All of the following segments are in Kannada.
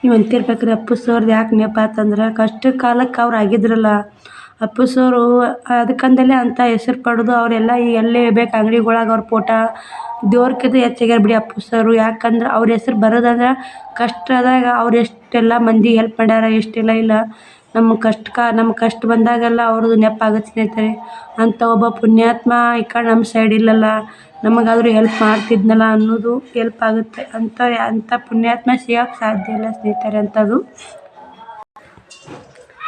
ನೀವು ಅಂತಿರ್ಬೇಕ್ರಿ ಅಪ್ಪು ಸರ್ದು ಯಾಕೆ ನೆಪ ಆತಂದ್ರೆ ಕಷ್ಟ ಕಾಲಕ್ಕೆ ಅವ್ರು ಆಗಿದ್ರಲ್ಲ. ಅಪ್ಪು ಸರು ಅದಕ್ಕಂದಲೇ ಅಂಥ ಹೆಸರು ಪಡೆದು ಅವರೆಲ್ಲ ಈಗ ಎಲ್ಲೇ ಬೇಕು ಅಂಗಡಿಗಳಾಗ ಅವ್ರ ಫೋಟೋ ದೇವ್ರ್ಕಿಂತ ಹೆಚ್ಚಾಗ್ಯಾರ ಬಿಡಿ ಅಪ್ಪು ಸರು. ಯಾಕಂದ್ರೆ ಅವ್ರ ಹೆಸ್ರು ಬರೋದಂದ್ರೆ ಕಷ್ಟದಾಗ ಅವ್ರು ಎಷ್ಟೆಲ್ಲ ಮಂದಿಗೆ ಹೆಲ್ಪ್ ಮಾಡ್ಯಾರ, ಎಷ್ಟೆಲ್ಲ ಇಲ್ಲ. ನಮ್ಮ ಕಷ್ಟ ಕಾ ನಮ್ಮ ಕಷ್ಟ ಬಂದಾಗೆಲ್ಲ ಅವ್ರದ್ದು ನೆಪ ಆಗುತ್ತೆ ಸ್ನೇಹಿತರೆ. ಅಂಥ ಒಬ್ಬ ಪುಣ್ಯಾತ್ಮ ಈ ಕಡೆ ನಮ್ಮ ಸೈಡ್ ಇಲ್ಲಲ್ಲ. ನಮಗಾದರೂ ಹೆಲ್ಪ್ ಮಾಡ್ತಿದ್ನಲ್ಲ ಅನ್ನೋದು ಹೆಲ್ಪ್ ಆಗುತ್ತೆ ಅಂತ ಅಂಥ ಪುಣ್ಯಾತ್ಮ ಸಿಗೋಕ್ಕೆ ಸಾಧ್ಯ ಇಲ್ಲ ಸ್ನೇಹಿತರೆ ಅಂಥದ್ದು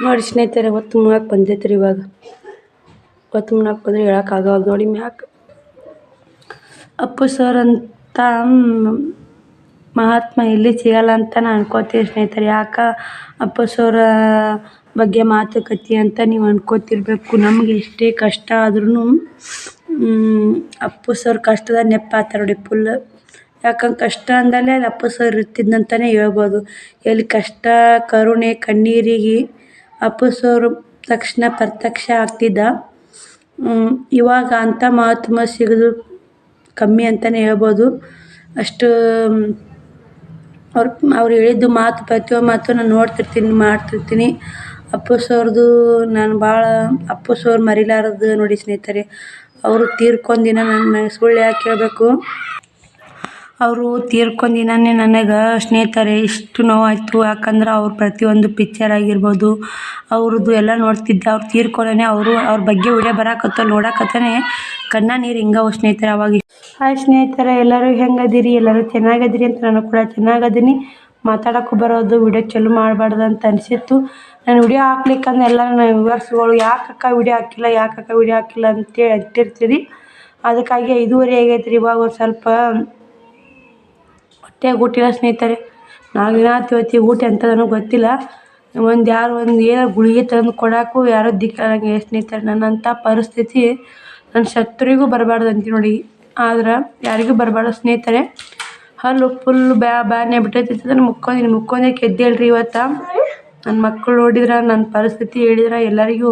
ನೋಡಿ ಸ್ನೇಹಿತರೆ ಒತ್ತು ಮುಣಕ್ಕೆ ಬಂದೈತೆ ರೀ ಇವಾಗ. ಒತ್ತು ಮುಣಕ್ಕೆ ಬಂದರೆ ಹೇಳೋಕ್ಕಾಗಲ್ಲ ನೋಡಿ ಮ್ಯಾಕ್. ಅಪ್ಪು ಸರ್ ಅಂತ ಮಹಾತ್ಮ ಎಲ್ಲಿ ಸಿಗಲ್ಲ ಅಂತ ನಾನು ಅನ್ಕೋತೀನಿ ಸ್ನೇಹಿತರೆ. ಯಾಕೆ ಅಪ್ಪ ಸರ ಬಗ್ಗೆ ಮಾತುಕತೆ ಅಂತ ನೀವು ಅನ್ಕೋತಿರ್ಬೇಕು. ನಮ್ಗೆ ಎಷ್ಟೇ ಕಷ್ಟ ಆದ್ರೂ ಅಪ್ಪು ಸರ್ ಕಷ್ಟದ ನೆಪ ಆತಾರೆ ನೋಡಿ ಫುಲ್ ಯಾಕಂದ್ರೆ ಕಷ್ಟ ಅಂದಲೇ ಅಪ್ಪು ಸರ್ ಇರ್ತಿದ್ನಂತಲೇ ಹೇಳ್ಬೋದು. ಎಲ್ಲಿ ಕಷ್ಟ, ಕರುಣೆ, ಕಣ್ಣೀರಿಗೆ ಅಪ್ಪು ಸರ್ ತಕ್ಷಣ ಪ್ರತ್ಯಕ್ಷ ಆಗ್ತಿದ್ದ. ಇವಾಗ ಅಂಥ ಮಹಾತ್ಮ ಸಿಗೋದು ಕಮ್ಮಿ ಅಂತಲೇ ಹೇಳ್ಬೋದು. ಅಷ್ಟು, ಅವ್ರು ಅವ್ರು ಹೇಳಿದ್ದು ಮಾತು ಪ್ರತಿಯೊಂದು ಮಾತು ನಾನು ನೋಡ್ತಿರ್ತೀನಿ, ಮಾಡ್ತಿರ್ತೀನಿ. ಅಪ್ಪು ಸರ್ದು ನಾನು ಭಾಳ ಅಪ್ಪು ಸರ್ ಮರಿಲಾರದು ನೋಡಿ ಸ್ನೇಹಿತರೆ. ಅವರು ತೀರ್ಕೊಂಡ್ ದಿನ ನನ್ನ ಸುಳ್ಳು ಯಾಕೆ ಹೇಳಬೇಕು? ಅವರು ತೀರ್ಕೊಂಡ್ ದಿನವೇ ನನಗೆ ಸ್ನೇಹಿತರೆ, ಇಷ್ಟು ನೋವಾಯಿತು. ಯಾಕಂದ್ರೆ ಅವ್ರ ಪ್ರತಿಯೊಂದು ಪಿಕ್ಚರ್ ಆಗಿರ್ಬೋದು, ಅವ್ರದ್ದು ಎಲ್ಲ ನೋಡ್ತಿದ್ದೆ, ಅವ್ರು ತೀರ್ಕೊಂಡೇ ಅವರು ಅವ್ರ ಬಗ್ಗೆ ವಿಡಿಯೋ ಬರಾಕತ್ತ, ನೋಡಾಕತ್ತಾನೆ ಕಣ್ಣ ನೀರು ಹಿಂಗವು ಸ್ನೇಹಿತರೆ ಅವಾಗ. ಹಾಯ್ ಸ್ನೇಹಿತರೆ, ಎಲ್ಲರೂ ಹೆಂಗದಿರಿ? ಎಲ್ಲರೂ ಚೆನ್ನಾಗದಿರಿ ಅಂತ ನಾನು ಕೂಡ ಚೆನ್ನಾಗದೀನಿ. ಮಾತಾಡೋಕ್ಕೂ ಬರೋದು ವಿಡಿಯೋ ಚಲೋ ಮಾಡಬಾರ್ದು ಅಂತ ಅನಿಸಿತ್ತು. ನಾನು ವಿಡಿಯೋ ಹಾಕ್ಲಿಕ್ಕಂದು ಎಲ್ಲ ನನ್ನ ವ್ಯೂವರ್ಸ್ಗಳು ಯಾಕಕ್ಕ ವಿಡಿಯೋ ಹಾಕಿಲ್ಲ ಯಾಕಕ್ಕ ವಿಡಿಯೋ ಹಾಕಿಲ್ಲ ಅಂತೇಳಿ ಅಂತಿರ್ತೀರಿ. ಅದಕ್ಕಾಗಿ ಐದೂವರೆ ಆಗೈತೆ ರೀ ಇವಾಗ ಒಂದು ಸ್ವಲ್ಪ ಹೊಟ್ಟೆ ಗುಟ್ಟಿಲ್ಲ ಸ್ನೇಹಿತರೆ. ನಾಲ್ಕು ದಿನ ಇವತ್ತಿಗೆ ಊಟ ನನಗೆ ಗೊತ್ತಿಲ್ಲ. ಒಂದು ಯಾರು ಒಂದು ಏನೋ ಗುಳಿಗೆ ತಂದು ಕೊಡೋಕ್ಕೂ ಯಾರೂ ದಿಕ್ಕಾಗಂಗೆ ಸ್ನೇಹಿತರೆ ನನ್ನಂಥ ಪರಿಸ್ಥಿತಿ ನನ್ನ ಶತ್ರುವಿಗೂ ಬರಬಾರ್ದು ಅಂತ ನೋಡಿ. ಆದ್ರೆ ಯಾರಿಗೂ ಬರಬಾರ್ದು ಸ್ನೇಹಿತರೆ. ಹಲ್ಲು ಫುಲ್ ಬ್ಯಾ, ಬ್ಯಾನೆ ಬಿಟ್ಟೈತಿ ನಾನು ಮುಕ್ಕೊಂಡಿನಿ ಮುಕ್ಕೊಂದಕ್ಕೆ ಎದ್ದೇಳ್ರಿ ಇವತ್ತು. ನನ್ನ ಮಕ್ಕಳು ನೋಡಿದ್ರೆ ನನ್ನ ಪರಿಸ್ಥಿತಿ ಹೇಳಿದ್ರೆ ಎಲ್ಲರಿಗೂ,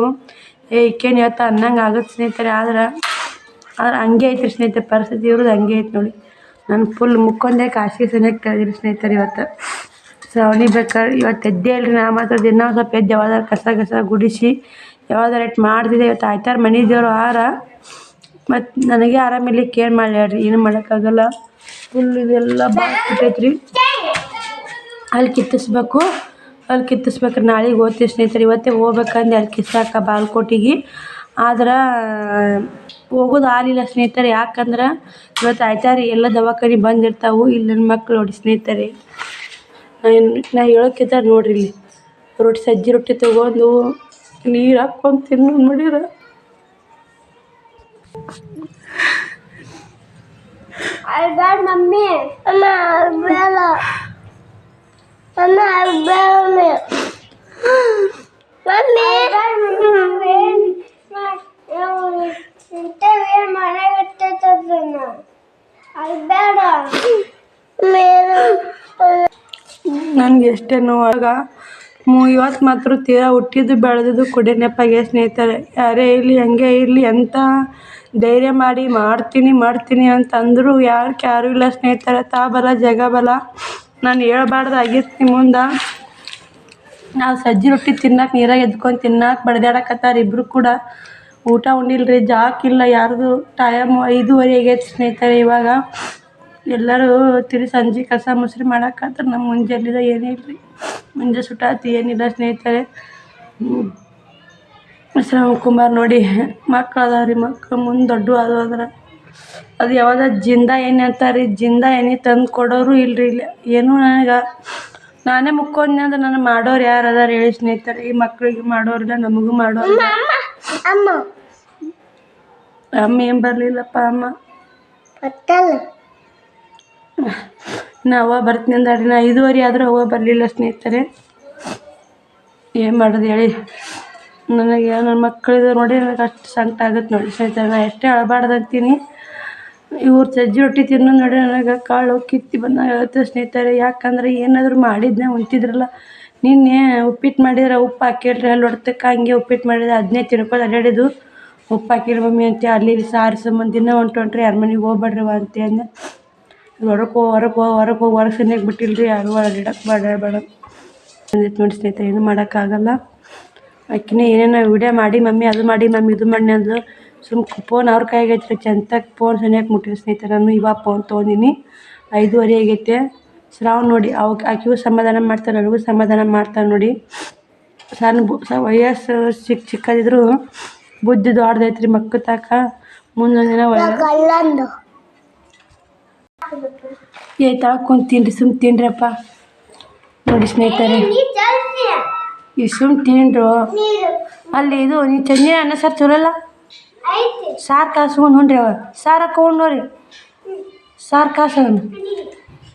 ಏ, ಇಕ್ಕೇನು ಹೇಳ್ತಾ? ಅನ್ನಂಗೆ ಆಗುತ್ತೆ ಸ್ನೇಹಿತರೆ, ಆದ್ರೆ ಆದ್ರೆ ಹಂಗೆ ಐತ್ರಿ ಸ್ನೇಹಿತರೆ, ಪರಿಸ್ಥಿತಿ ಇರೋದು ಹಂಗೆ ಐತೆ ನೋಡಿ. ನಾನು ಫುಲ್ ಮುಕ್ಕೊಂಡೆ ಕಾಸಿಗೆ ಸನಿಯಕ್ಕೆ ತೆಗ್ದಿರಿ ಸ್ನೇಹಿತರೆ ಇವತ್ತು. ಶ್ರಾವಣಿ ಬೇಕಾದ್ರೆ ಇವತ್ತು ಎದ್ದೇ ಇಲ್ರಿ ನಾ ಮಾತ್ರ ದಿನ ಸ್ವಲ್ಪ ಎದ್ದು ಯಾವ್ದಾರು ಕಸ ಕಸ ಗುಡಿಸಿ, ಯಾವ್ದಾರು ಇಟ್ಟು ಮಾಡ್ತಿದ್ದೆ ಇವತ್ತು ಆಯ್ತಾರ ಮನೆ ದೇವರು ಆರ. ಮತ್ತು ನನಗೆ ಆರಾಮಿಲ್ಲ ಕೇರ್ ಮಾಡಿ ಹೇಳ್ರಿ, ಏನು ಮಾಡೋಕ್ಕಾಗಲ್ಲ ಫುಲ್ ಇದೆಲ್ಲ ಬಾಕ್ಬಿಟ್ಟೈತೆ ರೀ ಅಲ್ಲಿ ಕಿತ್ತಿಸ್ಬೇಕು. ಅಲ್ಲಿ ಕಿತ್ತಿಸ್ಬೇಕ್ರಿ. ನಾಳೆಗೆ ಹೋಗ್ತೀವಿ ಸ್ನೇಹಿತರೆ, ಇವತ್ತೇ ಹೋಗ್ಬೇಕಂದು ಅಲ್ಲಿ ಕಿತ್ತಾಕ ಬಾಲ್ಕೋಟಿಗೆ. ಆದ್ರೆ, ಹೋಗೋದು ಆಗಲಿಲ್ಲ ಸ್ನೇಹಿತರೆ. ಯಾಕಂದ್ರೆ, ಇವತ್ತು ಆಯ್ತಾರಿ, ಎಲ್ಲ ದವಾಖಾನೆ ಬಂದಿರ್ತಾವೆ ಇಲ್ಲಿ ನನ್ನ ಮಕ್ಳು ನೋಡಿ ಸ್ನೇಹಿತರೆ. ನಾನು ನಾ ಹೇಳೋಕ್ಕಿದ್ದಾರೆ ನೋಡ್ರಿ ಇಲ್ಲಿ. ರೊಟ್ಟಿ, ಸಜ್ಜಿ ರೊಟ್ಟಿ ತೊಗೊಂಡು ನೀರು ಹಾಕ್ಕೊಂಡು ತಿನ್ನು ಮಾಡಿರ ಅಳ್ಬೇಡ ಮಮ್ಮಿ? ಅಮ್ಮ ಮಾಡಾಕತ್ತೈತದನ್ನ ಅಳ್ಬೇಡ ನನಗೆ ಎಷ್ಟೇ ನೋವಾಗ ಇವತ್ತು ಮಾತ್ರ ತೀರಾ ಹುಟ್ಟಿದ್ದು ಬೆಳೆದಿದ್ದು ಕುಡಿ ನೆಪಾಗೆ ಸ್ನೇಹಿತರೆ. ಯಾರೇ ಇರಲಿ, ಹಂಗೆ ಇರಲಿ ಅಂತ ಧೈರ್ಯ ಮಾಡಿ ಮಾಡ್ತೀನಿ ಮಾಡ್ತೀನಿ ಅಂತ ಯಾರು ಯಾರೂ ಇಲ್ಲ ಸ್ನೇಹಿತರೆ. ತಾ ಬಲ ಜಗ ಬಲ ನಾನು ಹೇಳ್ಬಾರ್ದಾಗಿತ್ತು ನಿಮ್ಮ ಮುಂದೆ. ನಾವು ಸಜ್ಜಿ ರೊಟ್ಟಿ ತಿನ್ನಕ್ಕೆ ನೀರಾಗ ಎದ್ಕೊಂಡು ತಿನ್ನಕ್ಕೆ ಬಡ್ದಾಡಕತ್ತಾರ ಇಬ್ಬರು ಕೂಡ. ಊಟ ಉಂಡಿಲ್ರಿ ಜಾಕಿಲ್ಲ ಯಾರ್ದು ಟೈಮ್ ಐದುವರೆ ಆಗೈತೆ ಸ್ನೇಹಿತರೆ ಇವಾಗ. ಎಲ್ಲರೂ ತಿರು ಸಂಜೆ ಕಸ ಮುಸ್ರಿ ಮಾಡಕ್ಕಾತ್ರ ನಮ್ಮ ಮುಂಜಾನೆ ಏನಿಲ್ಲರಿ ಮುಂಜಾ ಸುಟಾತಿ ಏನಿಲ್ಲ ಸ್ನೇಹಿತರೆ. ಕುಮಾರ್ ನೋಡಿ ಮಕ್ಕಳು ಅದಾವ ರೀ ಮಕ್ಳು, ಮುಂದೆ ದೊಡ್ಡ ಅಂದ್ರೆ ಅದು ಯಾವ್ದು ಜಿಂದ ಎಣ್ಣೆ ಅಂತಾರೆ ರೀ ಜಿಂದ ಎಣ್ಣೆ ತಂದು ಕೊಡೋರು ಇಲ್ರಿ ಇಲ್ಲಿ. ಏನು ನನಗೆ ನಾನೇ ಮುಕ್ಕೊಂಡೆ ಅಂದ್ರೆ ನನಗೆ ಮಾಡೋರು ಯಾರು ಅದಾರ ಹೇಳಿ ಸ್ನೇಹಿತರೆ. ಈ ಮಕ್ಳಿಗೆ ಮಾಡೋರಿಲ್ಲ ನಮಗೂ ಮಾಡೋರು ಅಮ್ಮ ಅಮ್ಮ ಏನು ಬರಲಿಲ್ಲಪ್ಪ ಅಮ್ಮ? ನಾ ಅವ್ವ ಬರ್ತೀನಿ ಅಂದಾಡ್ರಿ ನಾ ಐದುವರೆ ಆದರೂ ಅವ್ವ ಬರಲಿಲ್ಲ ಸ್ನೇಹಿತರೆ. ಏನು ಮಾಡೋದು ಹೇಳಿ? ನನಗೆ ನನ್ನ ಮಕ್ಕಳಿದು ನೋಡಿ ನನಗೆ ಅಷ್ಟು ಸಂಕಟ ಆಗುತ್ತೆ ನೋಡಿ ಸ್ನೇಹಿತರೆ. ನಾ ಎಷ್ಟೇ ಅಳಬಾರ್ದು ಅಂತೀನಿ. ಇವ್ರು ಸಜ್ಜಿ ರೊಟ್ಟಿ ತಿನ್ನೋ ನೋಡಿ ನನಗೆ ಕಾಳು ಕಿತ್ತಿ ಬಂದಾಗ ಆಗುತ್ತೆ ಸ್ನೇಹಿತರೆ, ಯಾಕಂದ್ರೆ ಏನಾದರೂ ಮಾಡಿದ್ನೇ ಉಣ್ತಿದ್ರಲ್ಲ. ನಿನ್ನೆ ಉಪ್ಪಿಟ್ಟು ಮಾಡಿದ್ರೆ ಉಪ್ಪು ಹಾಕಿಲ್ರಿ ಅಲ್ಲಿ ಹೊಡ್ತಕ್ಕೆ ಹಂಗೆ ಉಪ್ಪಿಟ್ಟು ಮಾಡಿದ್ರೆ ಅದನ್ನೇ ತಿನ್ಕೊಂಡು ಅಡ್ಡಾಡಿದ್ದು ಉಪ್ಪು ಹಾಕಿರಿ ಮಮ್ಮಿ ಅಂತ, ಅಲ್ಲಿ ಇಲ್ಲಿ ಸಾರು ಸಂಬಂಧ ದಿನ ಹೊಂಟು ಹೊಂಟ್ರಿ ಯಾರ ಮನೆಗೆ ಹೋಗ್ಬೇಡ್ರಿವ ಅಂತ ಅಂದೆ. ಹೊರಗೆ ಹೋಗಿ ಹೊರಗೆ ಹೋಗಿ ಹೊರಗೆ ಹೋಗಿ ಹೊರಗೆ ರೀ ಯಾರು ಅಡ್ಡಾಡಕ್ಕೆ ಬೇಡ ಬೇಡ. ನೋಡಿ ಸ್ನೇಹಿತರೆ, ಏನು ಮಾಡೋಕ್ಕಾಗಲ್ಲ. ಆಕಿನೇ ಏನೇನೋ ವಿಡಿಯೋ ಮಾಡಿ ಮಮ್ಮಿ ಅದು ಮಾಡಿ ಮಮ್ಮಿ ಇದು ಮಾಡಿ ಅಂದ್ಲು. ಸುಮ್ ಫೋನ್ ಅವ್ರ ಕೈಗೆ ಐತ್ರಿ ಚಂತಕ್ಕೆ ಫೋನ್ ಸನಿಯಕ್ಕೆ ಮುಟ್ಟಿರಿ ಸ್ನೇಹಿತರೆ ನಾನು ಇವಾಗ ಫೋನ್ ತೊಗೊಂಡಿನಿ. ಐದುವರೆ ಆಗೈತೆ. ಶ್ರಾವ್ ನೋಡಿ ಅವಕ್ಕೆ ಆಕಿಗೂ ಸಮಾಧಾನ ಮಾಡ್ತಾರೆ ನನಗೂ ಸಮಾಧಾನ ಮಾಡ್ತಾರೆ ನೋಡಿ. ಸಣ್ಣ ಬು ಸ ವಯಸ್ಸು ಚಿಕ್ಕ ಚಿಕ್ಕದಿದ್ರು ಬುದ್ಧಿ ದೊಡ್ಡದೈತ್ರಿ ಮಕ್ಕ ತಾಕ. ಮುಂದೊಂದು ದಿನ ಏ ಕುಂತು ತಿನ್ರಿ ಸುಮ್ ತಿನ್ರಪ್ಪ. ನೋಡಿ ಸ್ನೇಹಿತರೆ. ಈ ಸುಮ್ ತಿನ್ರು ಅಲ್ಲಿ ಇದು ನೀನು ಚಂದಿನ ಅನ್ನ ಸಾರು ಚಲೋಲ್ಲ? ಸಾರ್ ಸಾರು ಕಾಸ್ಕೊಂಡು ಹೊಂಡ್ರಿ ಅವ. ಸಾರು ಹಾಕೊಂಡು ನೋಡ್ರಿ. ಸಾರು ಕಾಸೋನು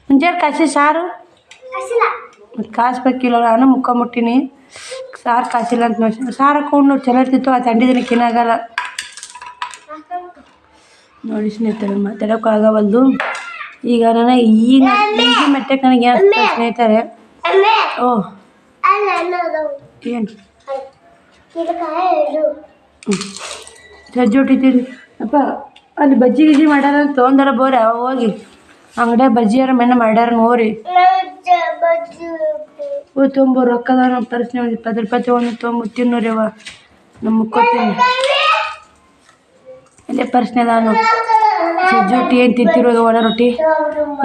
ಮುಂಜಾನೆ ಕಾಸಿ ಸಾರು? ಕಾಸ್ಬೇಕಿಲ್ಲ ನಾನು ಮುಟ್ಟಿನಿ. ಸಾರು ಕಾಸಿಲ್ಲ ಅಂತ ನೋಡಿ ಸಾರು ಹಾಕೊಂಡು ನೋಡಿ ಚಲೋ ಇರ್ತಿತ್ತು ಆ ತಂಡಿ ದಿನಕ್ಕೆ ಏನಾಗಲ್ಲ ನೋಡಿ ಸ್ನೇಹಿತರೆ ಮಾತಾಡೋಕ್ಕಾಗವಲ್ದು ಈಗ ನನಗೆ ಈಗ ಮೆಟ್ಟಕ್ಕೆ ಮಟ್ಟಕ್ಕೆ ನನಗೆ ಏನು ಸ್ನೇಹಿತರೆ? ಅಮ್ಮೆ. ಅಲ್ಲ ಅನ್ನೋದು. ಏನು? ಸಜ್ಜಿ ಅಪ್ಪ ಅಲ್ಲಿ ಬಜ್ಜಿ ಗಿಜ್ಜಿ ಮಾಡ್ಯಾರ ಅಂತ ತೊಗೊಂಡಾರ ಬೋರ ಹೋಗಿ. ಅಂಗಡಿಯಾಗ ಬಜ್ಜಿಯಾರ ಮೆನ್ನ ಮಾಡ್ಯಾರ ನೋರಿ ತೊಂಬ ಓ ತೊಂಬೋ ರೊಕ್ಕದ ನಮ್ಮ ಪರ್ಸ್ನೆ ಒಂದು ಇಪ್ಪತ್ತು ರೂಪಾಯಿ ತೊಗೊಂಡು ತೊಗೊಂಬ ತಿನ್ನೋರಿ ಅವ ನಮ್ಮ ಮುಕ್ಕೋತೀನಿ ಇಲ್ಲೇ ಪರ್ಸ್ನೆ ನಾನು ಸಜ್ಜಿ ರೊಟ್ಟಿ ಏನು ತಿಂತಿರೋದು ಒಣ ರೊಟ್ಟಿ?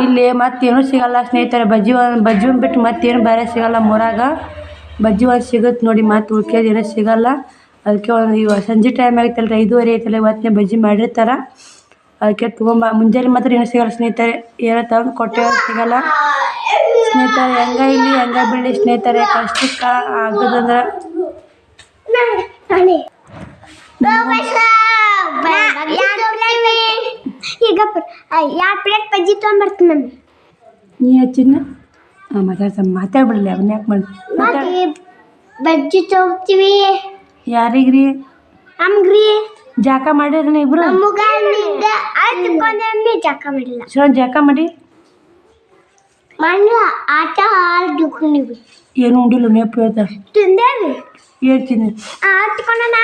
ಇಲ್ಲಿ ಮತ್ತೇನು ಸಿಗಲ್ಲ ಸ್ನೇಹಿತರೆ. ಬಜ್ಜಿ ಒಂದು ಬಜ್ಜಿ ಒಂದು ಬಿಟ್ಟು ಮತ್ತೇನು ಬೇರೆ ಸಿಗಲ್ಲ ಮೂರಾಗ. ಬಜ್ಜಿ ಒಂದು ಸಿಗುತ್ತೆ ನೋಡಿ ಮತ್ತೆ ಉಳ್ಕೆದು ಏನೋ ಸಿಗಲ್ಲ. ಅದಕ್ಕೆ ಒಂದು ಇವಾಗ ಸಂಜೆ ಟೈಮ್ ಆಗೈತಲ್ಲ ಐದುವರೆ ಐತಲ್ಲ ಇವತ್ತಿನ ಬಜ್ಜಿ ಮಾಡಿರ್ತಾರೆ. ಅದಕ್ಕೆ ತೊಗೊಂಬ ಮುಂಜಾನೆ ಮಾತ್ರ ಏನೋ ಸಿಗಲ್ಲ ಸ್ನೇಹಿತರೆ. ಏನೋ ತಗೊಂಡು ಕೊಟ್ಟೆ ಸಿಗಲ್ಲ. ಸ್ನೇಹಿತರೆ ಹೆಂಗ ಇಲ್ಲಿ ಹೆಂಗ ಬೀಳಿ ಸ್ನೇಹಿತರೆ? ಕಷ್ಟಕ್ಕೆ ಆಗೋದಂದ್ರೆ ಈಗ ಎರಡು ಪ್ಲೇಟ್ ಬಜ್ಜಿ ತೊಗೊಂಬರ್ತೀನಿ ಮಮ್ಮಿ ನೀ ಹಚ್ಚಿದ್ನ ಹಾಂ ಮಾತಾಡ್ಸ ಮಾತಾಡ್ಬಿಡಲಿ ಅವನ್ನ ಯಾಕೆ ಮಾಡಿ ಬಜ್ಜಿ ತಗೋತೀವಿ. ಯಾರಿಗ್ರಿ? ನಮ್ಗ್ರಿ. ಜಾಕ ಮಾಡಿರಿ ಇಬ್ರು? ಜಾಕ ಮಾಡಿಲ್ಲ. ಸೊ ಜಾಕ ಮಾಡಿ. ಮಣ್ಣು ಆಟ ಆಡ್ಕೊಂಡಿವಿ ಏನು ಉಂಡಿಲ್ಲ ನೆಪ್ಪು ಹೇಳ್ತಾರೆ ತಿಂದೇವಿ. ಹೇಳ್ತೀನಿ. ಹತ್ಕೊಂಡಣ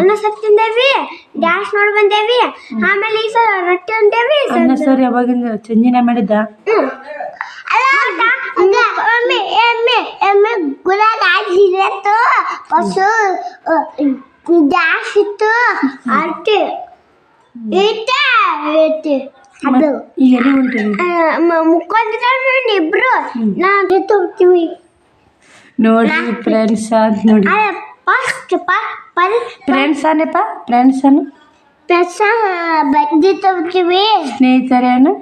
ಅನ್ನ ಸರ್ ತಿಂದೇವಿ ಡ್ಯಾಶ್ ನೋಡಿ ಬಂದೇವಿ ಆಮೇಲೆ ಈ ಸಲ ರೊಟ್ಟಿ ಉಂಡೇವಿ ಅನ್ನ ಸರ್ ಯಾವಾಗಿಂದ ಸಂಜಿನ ಮಾಡಿದ್ದ? ಹಾಕಿತ್ತು ಪಸು ಡ್ಯಾನ್ಸ್ ಇತ್ತು. ಅಟ್ಟಿ ಇಟ್ಟ ಇಟ್ಟು ಅದು. ಈಗ ಮುಕ್ಕೊಂಡಿದ್ರೆ ಇಬ್ರು. ನಾನು ತಗೋತೀವಿ ನೋಡ್ರಿ ಫ್ರೆಂಡ್ಸ್ ಅಂತ ನೋಡಿ. ಫಸ್ಟ್ ಪಲ್ ಫ್ರೆಂಡ್ಸ್ ಅನ್ನಪ್ಪ ಫ್ರೆಂಡ್ಸ್ ಅನ್ನು ಬಜ್ಜಿ ತಗೋತೀವಿ ಸ್ನೇಹಿತರೇನು?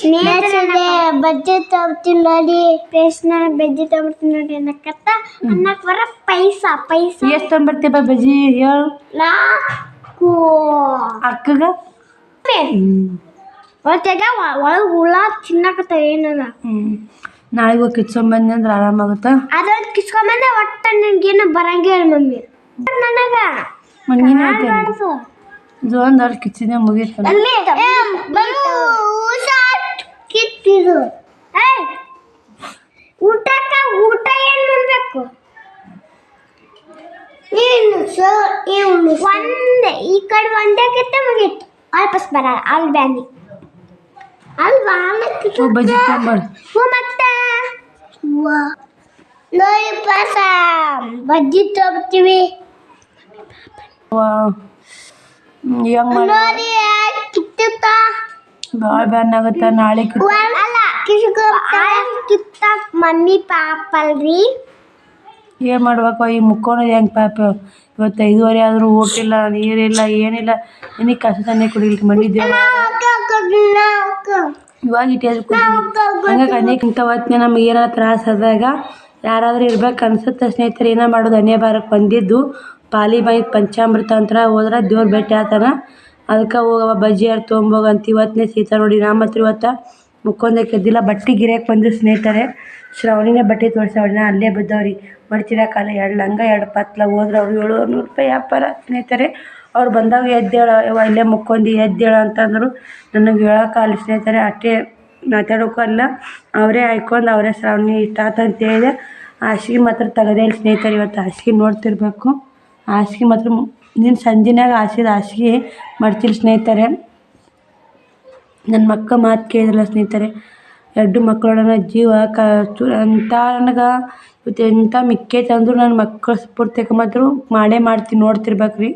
ಸ್ನೇಹಿತರೆ ಬಜ್ಜಿ ತಗೋತೀನಿ ನೋಡಿ. ಪೇಸ್ನ ಬಜ್ಜಿ ತಗೋತೀನಿ ನೋಡಿ ಅನ್ನಕತ್ತ. ಅನ್ನಕ್ ಬರ ಪೈಸಾ ಪೈಸಾ. ಎಷ್ಟು ತೊಂಬರ್ತೀಪ ಬಜ್ಜಿ ಹೇಳು. ನಾಲ್ಕು. ಅಕ್ಕಗ? ಒಳಗ ಒಳಗೆ ಹುಳ ತಿನ್ನಕತ್ತ ಏನದ ನಾಳೆಗೆ ಹೋಗಿ ಕಿತ್ಕೊಂಬಂದೆ ಅಂದ್ರೆ ಆರಾಮಾಗುತ್ತಾ? ಅದ್ರಲ್ಲಿ ಕಿಸ್ಕೊಂಬಂದೆ ಒಟ್ಟ ನಿನ್ಗೇನು ಬರಂಗಿಲ್ಲ ಮಮ್ಮಿ. ನನಗ. ನೀನು ಅಲ್ಲಿ ಕಿಚ್ಚಿದೆ ಮುಗೀತು. ಕಿತ್ತಿದು ಊಟಕ್ಕ ಊಟ ಏನ್ ಮಾಡ್ಬೇಕು? ಒಂದೇ ಈ ಕಡೆ ಒಂದೇ ಕಿತ್ತ ಮುಗೀತು. ವಾಪಸ್ ಬರ ಅಲ್ಲಿ ಬ್ಯಾನಿ. ಅಲ್ವಾ ಹ್ಞೂ ಬಜ್ಜಿ ತೊಂಬರ್ ಹ್ಞೂ ಮತ್ತೆ ನೋಡಿ ಪಾಸ ಬಜ್ಜಿ ತಗೋತೀವಿ ಹೆಂಗ್ ಮಾಡಿ ನೋಡಿ ಕಿತ್ತ ಭಾಳ ಬ್ಯಾನ್ ಆಗುತ್ತಾ ನಾಳೆ ಕಿತ್ ಅಲ್ಲ ಕಿಸ್ಕೊ ಕಿತ್ತ ಮಮ್ಮಿ ಪಾಪ ಅಲ್ರಿ ಏನು ಮಾಡ್ಬೇಕು, ಈ ಮುಕ್ಕೊಂಡು ಹೆಂಗೆ ಪಾಪ? ಇವತ್ತು ಐದುವರೆ ಆದರೂ ಊಟಿಲ್ಲ ನೀರಿಲ್ಲ, ಏನಿಲ್ಲ. ನನಗೆ ಕಸ ತಾನೇ ಕುಡಿಲಿಕ್ಕೆ ಮಂಡಿದ್ದೇವೆ ಇವಾಗ ಇಟ್ಟು ಕೂತೀನಿ ಹಂಗಾಗಿ ಅನೇಕ ನಮ್ಗೆ ಏನಾರ ತ್ರಾಸ ಆದಾಗ ಯಾರಾದರೂ ಇರ್ಬೇಕು ಅನ್ಸುತ್ತೆ ಸ್ನೇಹಿತರೆ, ಏನೋ ಮಾಡೋದು? ಅನೇ ಬಾರಕ್ಕೆ ಬಂದಿದ್ದು. ಪಾಲಿ ಬಾಯಿ ಪಂಚಾಮೃತ ಅಂತರ ಹೋದ್ರೆ ದೇವ್ರ ಭೇಟಿ ಆತನ. ಅದಕ್ಕೆ ಹೋಗವ ಬಜ್ಜಿ ಯಾರು ತೊಗೊಂಬೋಗ ಅಂತ ಇವತ್ತನೇ ಸೀತಾ ನೋಡಿ ನಮ್ಮ ಹತ್ರ ಇವತ್ತು. ಮುಕ್ಕೊಂದಕ್ಕೆ ಎದ್ದಿಲ್ಲ ಬಟ್ಟೆ ಗಿರಿಯಕ್ಕೆ ಬಂದು ಸ್ನೇಹಿತರೆ. ಶ್ರವಣಿನೇ ಬಟ್ಟೆ ತೋರಿಸವಳಿನ ಅಲ್ಲೇ ಬಿದ್ದವ್ರಿ. ಕಾಲ ಎರಡು ಲಂಗ, ಎರಡು ಪತ್ಲ ಹೋದ್ರೆ ಅವ್ರು ಏಳುವರೆ ನೂರು ರೂಪಾಯಿ ವ್ಯಾಪಾರ ಸ್ನೇಹಿತರೆ. ಅವ್ರು ಬಂದಾಗ ಎದ್ದೇಳು ಅಲ್ಲೇ ಇಲ್ಲೇ ಮುಕ್ಕೊಂದು ಎದ್ದೇಳು ಅಂತಂದರು. ನನಗೆ ಅಲ್ಲಿ ಸ್ನೇಹಿತರೆ. ಅಷ್ಟೇ ಮಾತಾಡೋಕ್ಕೂ ಅಲ್ಲ, ಅವರೇ ಆಯ್ಕೊಂಡು ಅವರೇ ಶ್ರಾವಣಿ ಇಷ್ಟ ಅಂತ ಹೇಳಿದೆ. ಹಾಸಿಗೆ ಮಾತ್ರ ತಗದೆ ಇಲ್ಲ ಸ್ನೇಹಿತರೆ, ಇವತ್ತು ಹಾಸಿಗೆ ನೋಡ್ತಿರ್ಬೇಕು. ಹಾಸಿಗೆ ಮಾತ್ರ ನಿನ್ನ ಸಂಜೆನಾಗ ಹಾಸಿದ ಹಾಸಿಗೆ ಮಡ್ಚಿಲ್ಲ ಸ್ನೇಹಿತರೆ. ನನ್ನ ಮಕ್ಕ ಮಾತು ಕೇಳಿದ್ರಲ್ಲ ಸ್ನೇಹಿತರೆ, ಎರಡು ಮಕ್ಕಳೊಡನ ಜೀವ ಕ ಚು ಎಂಥ ನನಗೆ ಇವತ್ತು ಎಂಥ ಮಿಕ್ಕೈತೆ ಅಂದರೂ ನನ್ನ ಮಕ್ಕಳು ಸ್ಫೂರ್ತಿಯಾಗಿ ಮಾತ್ರ ಮಾಡೇ ಮಾಡ್ತೀನಿ ನೋಡ್ತಿರ್ಬೇಕು ರೀ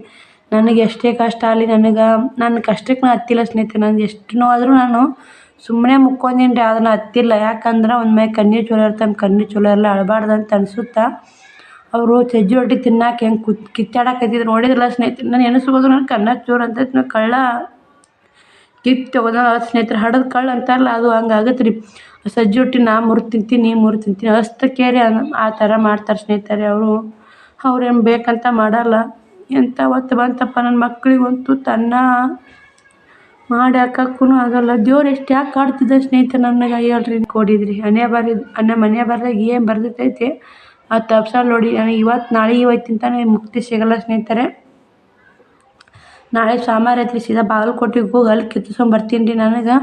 ನನಗೆ ಎಷ್ಟೇ ಕಷ್ಟ ಆಗಲಿ ನನಗೆ ನನ್ನ ಕಷ್ಟಕ್ಕೆ ನಾನು ಹತ್ತಿಲ್ಲ ಸ್ನೇಹಿತರೆ. ನನ್ಗೆ ಎಷ್ಟು ನೋವಾದರೂ ನಾನು ಸುಮ್ಮನೆ ಮುಕ್ಕೊಂದೀನಿ ರೀ ಅದನ್ನು ಹತ್ತಿಲ್ಲ. ಯಾಕಂದ್ರೆ ಒಂದು ಮೈ ಕಣ್ಣೀರು ಚಲೋ ಇರ್ತವೆ ಕಣ್ಣೀರು ಚಲೋ ಇರಲ್ಲ ಅಳಬಾರ್ದು ಅಂತ ಅನಿಸುತ್ತಾ. ಅವರು ಸಜ್ಜಿ ರೊಟ್ಟಿ ತಿನ್ನಕ್ಕೆ ಹೆಂಗೆ ಕುತ್ ಕಿತ್ತಾಡಕತ್ತಿದ್ರು ನೋಡಿದ್ರಲ್ಲ ಸ್ನೇಹಿತರೆ. ನಾನು ಎಣಿಸ್ಬೋದು ನನ್ನ ಕಣ್ಣ ಚೂರು ಅಂತ ಕಳ್ಳ ಕಿತ್ತು ತಗೋದ, ಸ್ನೇಹಿತರೆ, ಹಡದ ಕಳ್ಳ ಅಂತಾರಲ್ಲ, ಅದು ಹಂಗೆ ಆಗತ್ತೆ ರೀ ಸಜ್ಜಿ ನಾ ಮುರ್ದು ತಿಂತೀನಿ. ಮುರ್ದು ತಿಂತೀನಿ ಕೇರಿ ಆ ಥರ ಮಾಡ್ತಾರೆ ಸ್ನೇಹಿತರೆ ಅವರು. ಅವ್ರೇನು ಬೇಕಂತ ಮಾಡಲ್ಲ. ಎಂಥ ಹೊತ್ತು ಬಂತಪ್ಪ ನನ್ನ ಮಕ್ಳಿಗಂತೂ ತನ್ನ ಮಾಡಿ ಆಗಲ್ಲ. ದೇವ್ರು ಎಷ್ಟು ಯಾಕೆ ಕಾಡ್ತಿದ್ದ ಸ್ನೇಹಿತ ನನಗೆ, ಹೇಳ್ರಿ ಕೊಡಿದ್ರಿ. ಹಣೆ ಬರ ಅನ್ನ ಮನೆ ಬರ್ದಾಗ ಏನು ಬರ್ದಿತ್ತೈತಿ ಆ ತಪ್ಸಲ್ಲಿ ನೋಡಿ ನನಗೆ ಇವತ್ತು ನಾಳೆ ಇವತ್ತಿಂತಾನೆ ಮುಕ್ತಿ ಸಿಗಲ್ಲ ಸ್ನೇಹಿತರೆ. ನಾಳೆ ಸೋಮವಾರ ಐತ್ರಿ ಸೀದಾ ಬಾಗಲಕೋಟಿಗೆ ಹೋಗಿ, ಅಲ್ಲಿ ಕಿತ್ಸ್ಕೊಂಡ್ ಬರ್ತೀನಿ ರೀ ನನಗೆ.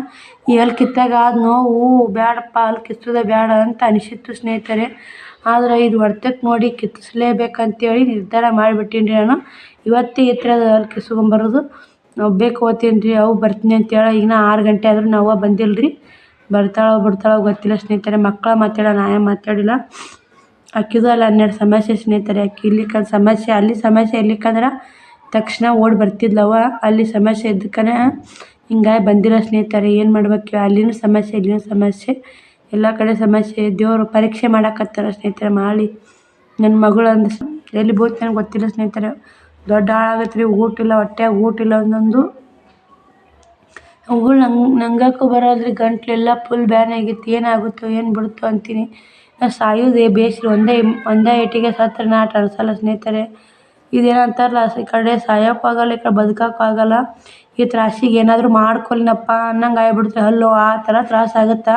ಈ ಹಲ್ಲು ಕಿತ್ತಾಗ ಆದ ನೋವು ಬೇಡಪ್ಪ ಅಲ್ಲಿ ಕಿತ್ತದ ಬೇಡ ಅಂತ ಅನಿಸಿತ್ತು ಸ್ನೇಹಿತರೆ. ಆದ್ರೆ ಇದು ಹೊಡ್ತಕ್ಕೆ ನೋಡಿ ಕಿತ್ತಿಸ್ಲೇಬೇಕಂತೇಳಿ ನಿರ್ಧಾರ ಮಾಡಿಬಿಟ್ಟೀನಿ ರೀ ನಾನು. ಇವತ್ತೇ ಇತ್ತು ಅದು ಹಲ್ಲು ನಾವು ಬೇಕು ಓದ್ತೀನಿ ರೀ, ಅವು ಬರ್ತೀನಿ ಅಂತೇಳಿ ಈಗ ಆರು ಗಂಟೆ ಆದರೂ ನಾವು ಬಂದಿಲ್ಲ ರೀ ಬರ್ತಾಳೋ ಗೊತ್ತಿಲ್ಲ ಸ್ನೇಹಿತರೆ ಮಕ್ಕಳ ಮಾತಾಡೋ ನಾ ಏನು ಮಾತಾಡಿಲ್ಲ. ಅಕ್ಕಿದು ಅಲ್ಲಿ ಹನ್ನೆರಡು ಸಮಸ್ಯೆ ಸ್ನೇಹಿತರೆ, ಅಕ್ಕಿ ಇರ್ಲಿಕ್ಕೆ ಸಮಸ್ಯೆ, ಅಲ್ಲಿ ಸಮಸ್ಯೆ ಇರ್ಲಿಕ್ಕಂದ್ರೆ ತಕ್ಷಣ ಓಡಿ ಬರ್ತಿದ್ಲವ, ಅಲ್ಲಿ ಸಮಸ್ಯೆ ಇದ್ದಕ್ಕನ ಹಿಂಗಾಗಿ ಬಂದಿರೋ ಸ್ನೇಹಿತರೆ, ಏನು ಮಾಡ್ಬೇಕು ಅಲ್ಲಿನೂ ಸಮಸ್ಯೆ, ಇಲ್ಲಿನೂ ಸಮಸ್ಯೆ, ಎಲ್ಲ ಕಡೆ ಸಮಸ್ಯೆ, ದೇವರು ಪರೀಕ್ಷೆ ಮಾಡಕತ್ತಾರ ಸ್ನೇಹಿತರೆ, ಮಾಡಿ. ನನ್ನ ಮಗಳು ಅಂದ ಎಲ್ಲಿ ಬೋತ್ ನನಗೆ ಗೊತ್ತಿಲ್ಲ ಸ್ನೇಹಿತರೆ, ದೊಡ್ಡ ಹಾಳಾಗತ್ರಿ ರೀ ಊಟ ಇಲ್ಲ ಹೊಟ್ಯಾಗ ಊಟ ಇಲ್ಲ ಒಂದೊಂದು ಅವುಗಳು ನಂಗೆ, ನಂಗಕ್ಕೂ ಬರೋದ್ರಿ, ಗಂಟ್ಲೆಲ್ಲ ಫುಲ್ ಬ್ಯಾನ್ ಆಗಿತ್ತು, ಏನಾಗುತ್ತೋ, ಏನು ಬಿಡುತ್ತೋ ಅಂತೀನಿ. ನಾ ಸಾಯೋದೇ ಬೇಸ್ರಿ, ಒಂದೇ ಒಂದೇ ಏಟಿಗೆ ಸತ್ರ ನಾಟ್ ಅನ್ಸಲ್ಲ ಸ್ನೇಹಿತರೆ. ಇದೇನೋ ಅಂತಾರಲ್ಲ ಈ ಕಡೆ ಸಾಯೋಕ್ಕಾಗಲ್ಲ ಈ ಕಡೆ ಬದುಕೋಕ್ಕಾಗಲ್ಲ. ಈ ತ್ರಾಸಿಗೆ ಏನಾದರೂ ಮಾಡ್ಕೊಳ್ನಪ್ಪ ಅನ್ನಂಗೆ ಆಗ್ಬಿಡುತ್ತೆ ಹಲ್ಲು ಆ ಥರ ತ್ರಾಸು ಆಗುತ್ತೆ?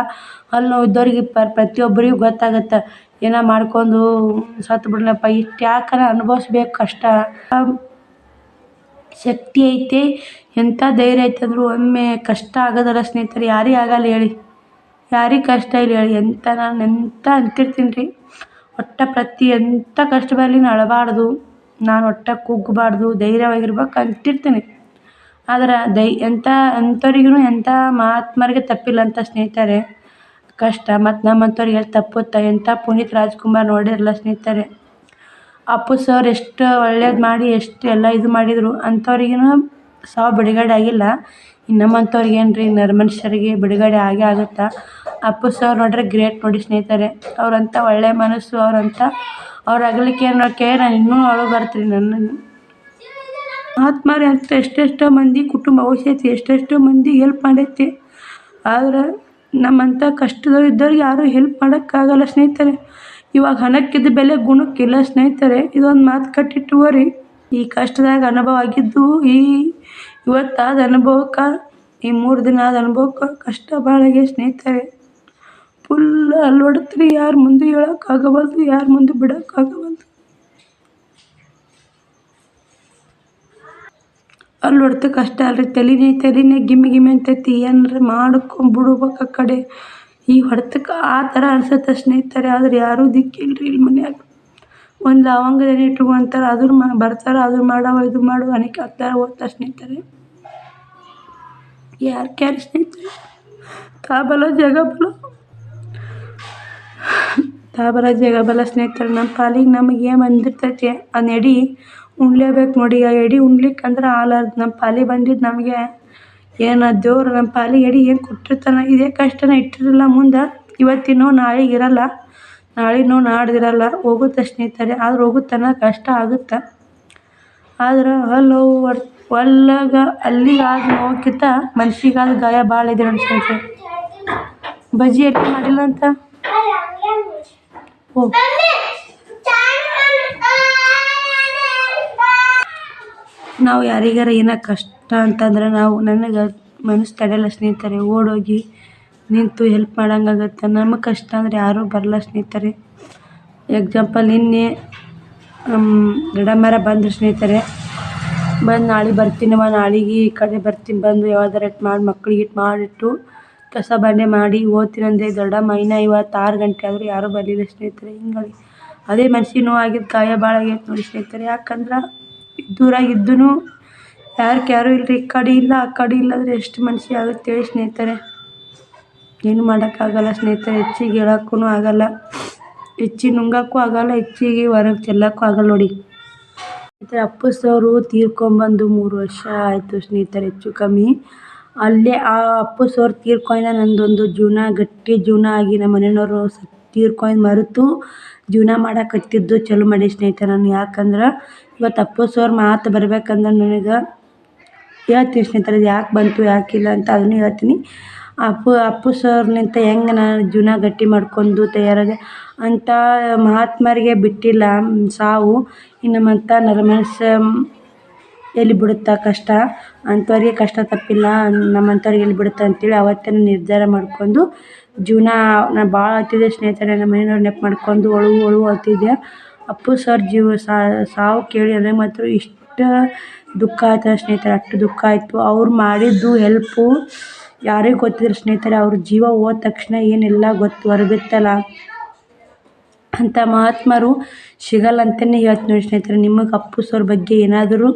ಹಲ್ಲು ನೋವು ಇದ್ದವ್ರಿಗೆ ಪ್ರತಿಯೊಬ್ಬರಿಗೂ ಗೊತ್ತಾಗುತ್ತೆ. ಏನೋ ಮಾಡ್ಕೊಂಡು ಸತ್ತು ಬಿಡ್ಲಪ್ಪ ಇಷ್ಟು ಯಾಕನ ಅನುಭವಿಸ್ಬೇಕು ಕಷ್ಟ? ಶಕ್ತಿ ಐತೆ ಎಂಥ ಧೈರ್ಯ ಐತೆ ಅಂದರೂ ಒಮ್ಮೆ ಕಷ್ಟ ಆಗೋದಲ್ಲ ಸ್ನೇಹಿತರೆ, ಯಾರಿಗೆ ಆಗಲ್ಲ ಹೇಳಿ. ಯಾರಿಗೆ ಕಷ್ಟ ಇಲ್ಲ ಹೇಳಿ. ಎಂಥ ನಾನು ಎಂಥ ಅಂತಿರ್ತೀನಿ ರೀ. ಒಟ್ಟು ಪ್ರತಿ ಎಂಥ ಕಷ್ಟ ಬರಲಿ ನಳಬಾರ್ದು ನಾನು ಒಟ್ಟು ಕುಗ್ಗಬಾರ್ದು ಧೈರ್ಯವಾಗಿರ್ಬೇಕು ಅಂತಿರ್ತೀನಿ ಆದ್ರೆ ದೈ ಎಂಥ ಅಂಥವ್ರಿಗೂ ಎಂಥ ಮಹಾತ್ಮರಿಗೆ ತಪ್ಪಿಲ್ಲ ಅಂತ ಸ್ನೇಹಿತರೆ, ಕಷ್ಟ, ಮತ್ತು ನಮ್ಮಂಥವ್ರಿಗೆ ಎಲ್ಲಿ ತಪ್ಪುತ್ತಾ ಎಂಥ ಪುನೀತ್ ರಾಜ್ಕುಮಾರ್ ನೋಡಿರಲ್ಲ ಸ್ನೇಹಿತರೆ, ಅಪ್ಪು ಸರ್ ಎಷ್ಟು ಒಳ್ಳೇದು ಮಾಡಿ, ಎಷ್ಟು ಎಲ್ಲ ಇದು ಮಾಡಿದರು, ಅಂಥವ್ರಿಗೂ ಸಾವು ಬಿಡುಗಡೆ ಆಗಿಲ್ಲ. ಇನ್ನು ನಮ್ಮಂಥವ್ರಿಗೆ ಏನು ರೀ ನರ್ಮನುಷ್ಯರಿಗೆ ಬಿಡುಗಡೆ ಆಗೇ ಆಗುತ್ತಾ? ಅಪ್ಪು ಸರ್ ನೋಡ್ರೆ ಗ್ರೇಟ್ ನೋಡಿ ಸ್ನೇಹಿತರೆ ಅವ್ರಂಥ ಒಳ್ಳೆಯ ಮನಸ್ಸು ಅವ್ರಂಥ ಅವ್ರ ಅಗಲಿಕೆ ಅನ್ನೋಕ್ಕೆ ನಾನು ಇನ್ನೂ ಅಳು ಬರ್ತೀನಿ ನನ್ನ ಮಹಾತ್ಮರೇ ಅಂತ ಎಷ್ಟೆಷ್ಟೋ ಮಂದಿ ಕುಟುಂಬ ಔಷಧಿ ಎಷ್ಟೆಷ್ಟೋ ಮಂದಿ ಹೆಲ್ಪ್ ಮಾಡೈತಿ ಆದ್ರೆ ನಮ್ಮಂಥ ಕಷ್ಟದವ್ರು ಇದ್ದವ್ರಿಗೆ ಯಾರೂ ಹೆಲ್ಪ್ ಮಾಡೋಕ್ಕಾಗಲ್ಲ ಸ್ನೇಹಿತರೆ. ಇವಾಗ ಹಣಕ್ಕಿದ್ದ ಬೆಲೆ ಗುಣಕ್ಕಿಲ್ಲ ಸ್ನೇಹಿತರೆ. ಇದೊಂದು ಮಾತು ಕಟ್ಟಿಟ್ಟುವರಿ ಈ ಕಷ್ಟದಾಗ ಅನುಭವ ಆಗಿದ್ದು ಈ ಇವತ್ತಾದ ಅನುಭವಕ್ಕೆ, ಈ ಮೂರು ದಿನ ಆದ ಅನುಭವಕ್ಕೆ ಕಷ್ಟ ಭಾಳ ಸ್ನೇಹಿತರೆ. ಫುಲ್ ಅಲ್ಲಿ ಹೊಡ್ತ್ರಿ ಯಾರ ಮುಂದೆ ಹೇಳೋಕ್ಕಾಗವಲ್ದು, ಯಾರ ಮುಂದೆ ಬಿಡೋಕ್ಕಾಗವಲ್ದು. ಅಲ್ಲಿ ಹೊಡ್ತ ಕಷ್ಟ ಅಲ್ರಿ, ತಲೆನೇ ತಲೆನೇ ಗಿಮ್ಮಿ ಗಿಮ್ಮಿ ಅಂತೈತಿ, ಏನಾರ ಮಾಡ್ಕೊಂಡ್ ಆ ಕಡೆ. ಈ ಹೊಡೆತಕ್ಕೆ ಆ ಥರ ಅನ್ಸತ್ತೆ ಸ್ನೇಹಿತರೆ, ಆದ್ರೆ ಯಾರೂ ದಿಕ್ಕಿಲ್ಲ ರೀ ಇಲ್ಲಿ ಮನ್ಯಾಗ. ಒಂದು ಲವಂಗದ ಎಣ್ಣೆ ಇಟ್ಕೊಂತಾರೆ, ಅದ್ರ ಮ, ಬರ್ತಾರೆ, ಅದ್ರ ಮಾಡವ ಇದು ಮಾಡುವ ಅನೇಕ ಹಾಕ್ತಾರೆ ಹೋಗ್ತಾರೆ ಸ್ನೇಹಿತರೆ. ಯಾರು ಕ್ಯಾರಿ ಸ್ನೇಹಿತರೆ? ತಾಬಲ ಜಗ ಬಲ ತಾಬಲ ಜಗ ಸ್ನೇಹಿತರು ನಮ್ಮ ಪಾಲಿಗೆ ನಮಗೆ ಏನು ಬಂದಿರ್ತೈತಿ? ಆ ಎಡಿ ಉಣ್ಲೇಬೇಕು ನೋಡಿ, ಆ ಎಡಿ ಉಣ್ಲಿಕ್ಕೆ ಅಂದ್ರೆ ಹಾಲಾರ್ದು ನಮ್ಮ ಪಾಲಿ ಬಂದಿದ್ದು ನಮಗೆ ಏನು ದೇವ್ರು ನಮ್ಮ ಪಾಲಿಗೆ ಎಡಿ ಏನು ಕೊಟ್ಟಿರ್ತಾನೆ? ಇದೇ ಕಷ್ಟನ ಇಟ್ಟಿರಲ್ಲ ಮುಂದೆ. ಇವತ್ತಿನೋ ನಾಳೆಗೆ ಇರಲ್ಲ. ನಾಳಿನೋ ನಾಡ್ದಿರಲ್ಲ ಹೋಗುತ್ತೆ ಸ್ನೇಹಿತರೆ, ಆದ್ರೆ ಹೋಗುತ್ತನ ಕಷ್ಟ ಆಗುತ್ತೆ. ಆದ್ರೆ ಹಲೋ ಒಳ್ಳಗ ಅಲ್ಲಿಗೆ ಆದ ಮನ್ಷಿಗಾದ ಗಾಯ ಭಾಳ ಇದೆ ನೋಡಿ ಸ್ನೇಹಿತರೆ. ಬಜ್ಜಿ ಎಲ್ಲಿ ಮಾಡಿಲ್ಲ ಅಂತ? ನಾವು ಯಾರಿಗಾರ ಏನ ಕಷ್ಟ ಅಂತಂದ್ರೆ ನಾವು ನನಗೆ ಮನಸ್ಸು ತಡೆಯಲ್ಲ ಸ್ನೇಹಿತರೆ, ಓಡೋಗಿ ನಿಂತು ಹೆಲ್ಪ್ ಮಾಡಂಗಾಗತ್ತೆ. ನಮಗೆ ಕಷ್ಟ ಅಂದ್ರೆ ಯಾರೂ ಬರಲ್ಲ ಸ್ನೇಹಿತರೆ. ಎಕ್ಸಾಂಪಲ್ ನಿನ್ನೆ ದೊಡ್ಡಮ್ಮರ ಬಂದರು ಸ್ನೇಹಿತರೆ. ಬಂದು ನಾಳೆ ಬರ್ತೀನವ ನಾಳೆಗೆ ಈ ಕಡೆ ಬರ್ತೀನಿ, ಬಂದು ಯಾವ್ದಾರ ಇಟ್ಟು ಮಾಡಿ ಮಕ್ಳಿಗೆ ಇಟ್ಟು ಮಾಡಿಟ್ಟು ಕಸ ಬಂಡೆ ಮಾಡಿ ಹೋಗ್ತೀನಿ ದೊಡ್ಡ ಇನ್ನು ಇವತ್ತು ಆರು ಗಂಟೆ ಆದರೂ ಯಾರೂ ಬರಲಿಲ್ಲ ಸ್ನೇಹಿತರೆ ಹಿಂಗಾಗಿ ಅದೇ ಮನ್ಸಿಗೆ ನೋವಾಗಿದ್ದ ಗಾಯ ಭಾಳ ಆಗೈತೆ ನೋಡಿ ಸ್ನೇಹಿತರೆ. ಯಾಕಂದ್ರೆ ದೂರಾಗಿದ್ದೂ ಯಾರಕ್ಕೆ ಯಾರೂ ಇಲ್ಲ ಈ ಕಡೆ ಇಲ್ಲ, ಆ ಕಡೆ ಇಲ್ಲ ಅಂದರೆ ಎಷ್ಟು ಮನ್ಸಿಗೆ ಆಗುತ್ತೆ ಹೇಳಿ ಸ್ನೇಹಿತರೆ. ಏನು ಮಾಡೋಕ್ಕಾಗಲ್ಲ ಸ್ನೇಹಿತರೆ, ಹೆಚ್ಚಿಗೆ ಹೇಳೋಕ್ಕೂ ಆಗಲ್ಲ. ಹೆಚ್ಚಿಗೆ ನುಂಗೋಕ್ಕೂ ಆಗಲ್ಲ, ಹೆಚ್ಚಿಗೆ ಹೊರಗೆ ಚೆಲ್ಲಕ್ಕೂ ಆಗಲ್ಲ ನೋಡಿ. ಸ್ನೇಹಿತರೆ, ಅಪ್ಪು ಸರು ತೀರ್ಕೊಂಬಂದು ಮೂರು ವರ್ಷ ಆಯಿತು ಸ್ನೇಹಿತರೆ, ಹೆಚ್ಚು ಕಮ್ಮಿ. ಅಲ್ಲೇ ಆ ಅಪ್ಪು ಸರ್ ನಂದು ನಂದೊಂದು ಜೀವನ, ಗಟ್ಟಿ ಜೀವನ ಆಗಿ ನಮ್ಮ ಮನೆಯವರು ತೀರ್ಕೊಂಡು ಮರೆತು ಜೀವನ ಮಾಡಕತ್ತಿದ್ದು ಚಲೋ ಮಾಡಿ ಸ್ನೇಹಿತ ನಾನು. ಯಾಕಂದ್ರೆ ಇವತ್ತು ಅಪ್ಪು ಸರ್ ಮಾತು ಬರ್ಬೇಕಂದ್ರೆ ನನಗೆ ಹೇಳ್ತೀನಿ ಸ್ನೇಹಿತರೆ, ಇದು ಯಾಕೆ ಬಂತು ಯಾಕಿಲ್ಲ ಅಂತ ಅದನ್ನು ಹೇಳ್ತೀನಿ. ಅಪ್ಪು ಅಪ್ಪು ಸರ್ನಿಂತ ಹೆಂಗೆ ನಾನು ಜೀವನ ಗಟ್ಟಿ ಮಾಡ್ಕೊಂಡು ತಯಾರಾದೆ? ಅಂತ ಮಹಾತ್ಮರಿಗೆ ಬಿಟ್ಟಿಲ್ಲ, ಸಾವು. ಇನ್ನು ನಮ್ಮಂಥ ನರಮನುಷ್ಯ ಎಲ್ಲಿ ಬಿಡುತ್ತಾ ಕಷ್ಟ? ಅಂಥವ್ರಿಗೆ ಕಷ್ಟ ತಪ್ಪಿಲ್ಲ. ನಮ್ಮಂಥವ್ರಿಗೆ ಎಲ್ಲಿ ಬಿಡುತ್ತೆ ಅಂತೇಳಿ ಅವತ್ತೇ ನಿರ್ಧಾರ ಮಾಡ್ಕೊಂಡು ಜೀವನ ನಾನು ಭಾಳ ಅಳ್ತಿದ್ದೆ ಸ್ನೇಹಿತರೆ. ನಮ್ಮ ಮನೆಯವ್ರು ನೆನಪು ಮಾಡ್ಕೊಂಡು ಅಳು ಅಳು ಅಳ್ತಿದ್ದೆ ಅಪ್ಪು ಸರ್, ಜೀವ ಸಾವು ಕೇಳಿ ನನಗೆ ಮಾತ್ರ ಇಷ್ಟು ದುಃಖ ಆಯ್ತು ಸ್ನೇಹಿತರೆ. ಅಷ್ಟು ದುಃಖ ಆಯಿತು. ಅವ್ರು ಮಾಡಿದ್ದು ಹೆಲ್ಪು. ಯಾರಿಗೆ ಗೊತ್ತಿದ್ರೆ ಸ್ನೇಹಿತರೆ, ಅವ್ರ ಜೀವ ಹೋದ ತಕ್ಷಣ ಏನೆಲ್ಲ ಗೊತ್ತು, ಹೊರಬಿತ್ತಲ್ಲ. ಅಂಥ ಮಹಾತ್ಮರು ಸಿಗಲ್ಲ ಅಂತಲೇ ಹೇಳ್ತೀನಿ ನೋಡಿ ಸ್ನೇಹಿತರೆ. ನಿಮಗೆ ಅಪ್ಪು ಸರ್ ಬಗ್ಗೆ ಏನಾದರೂ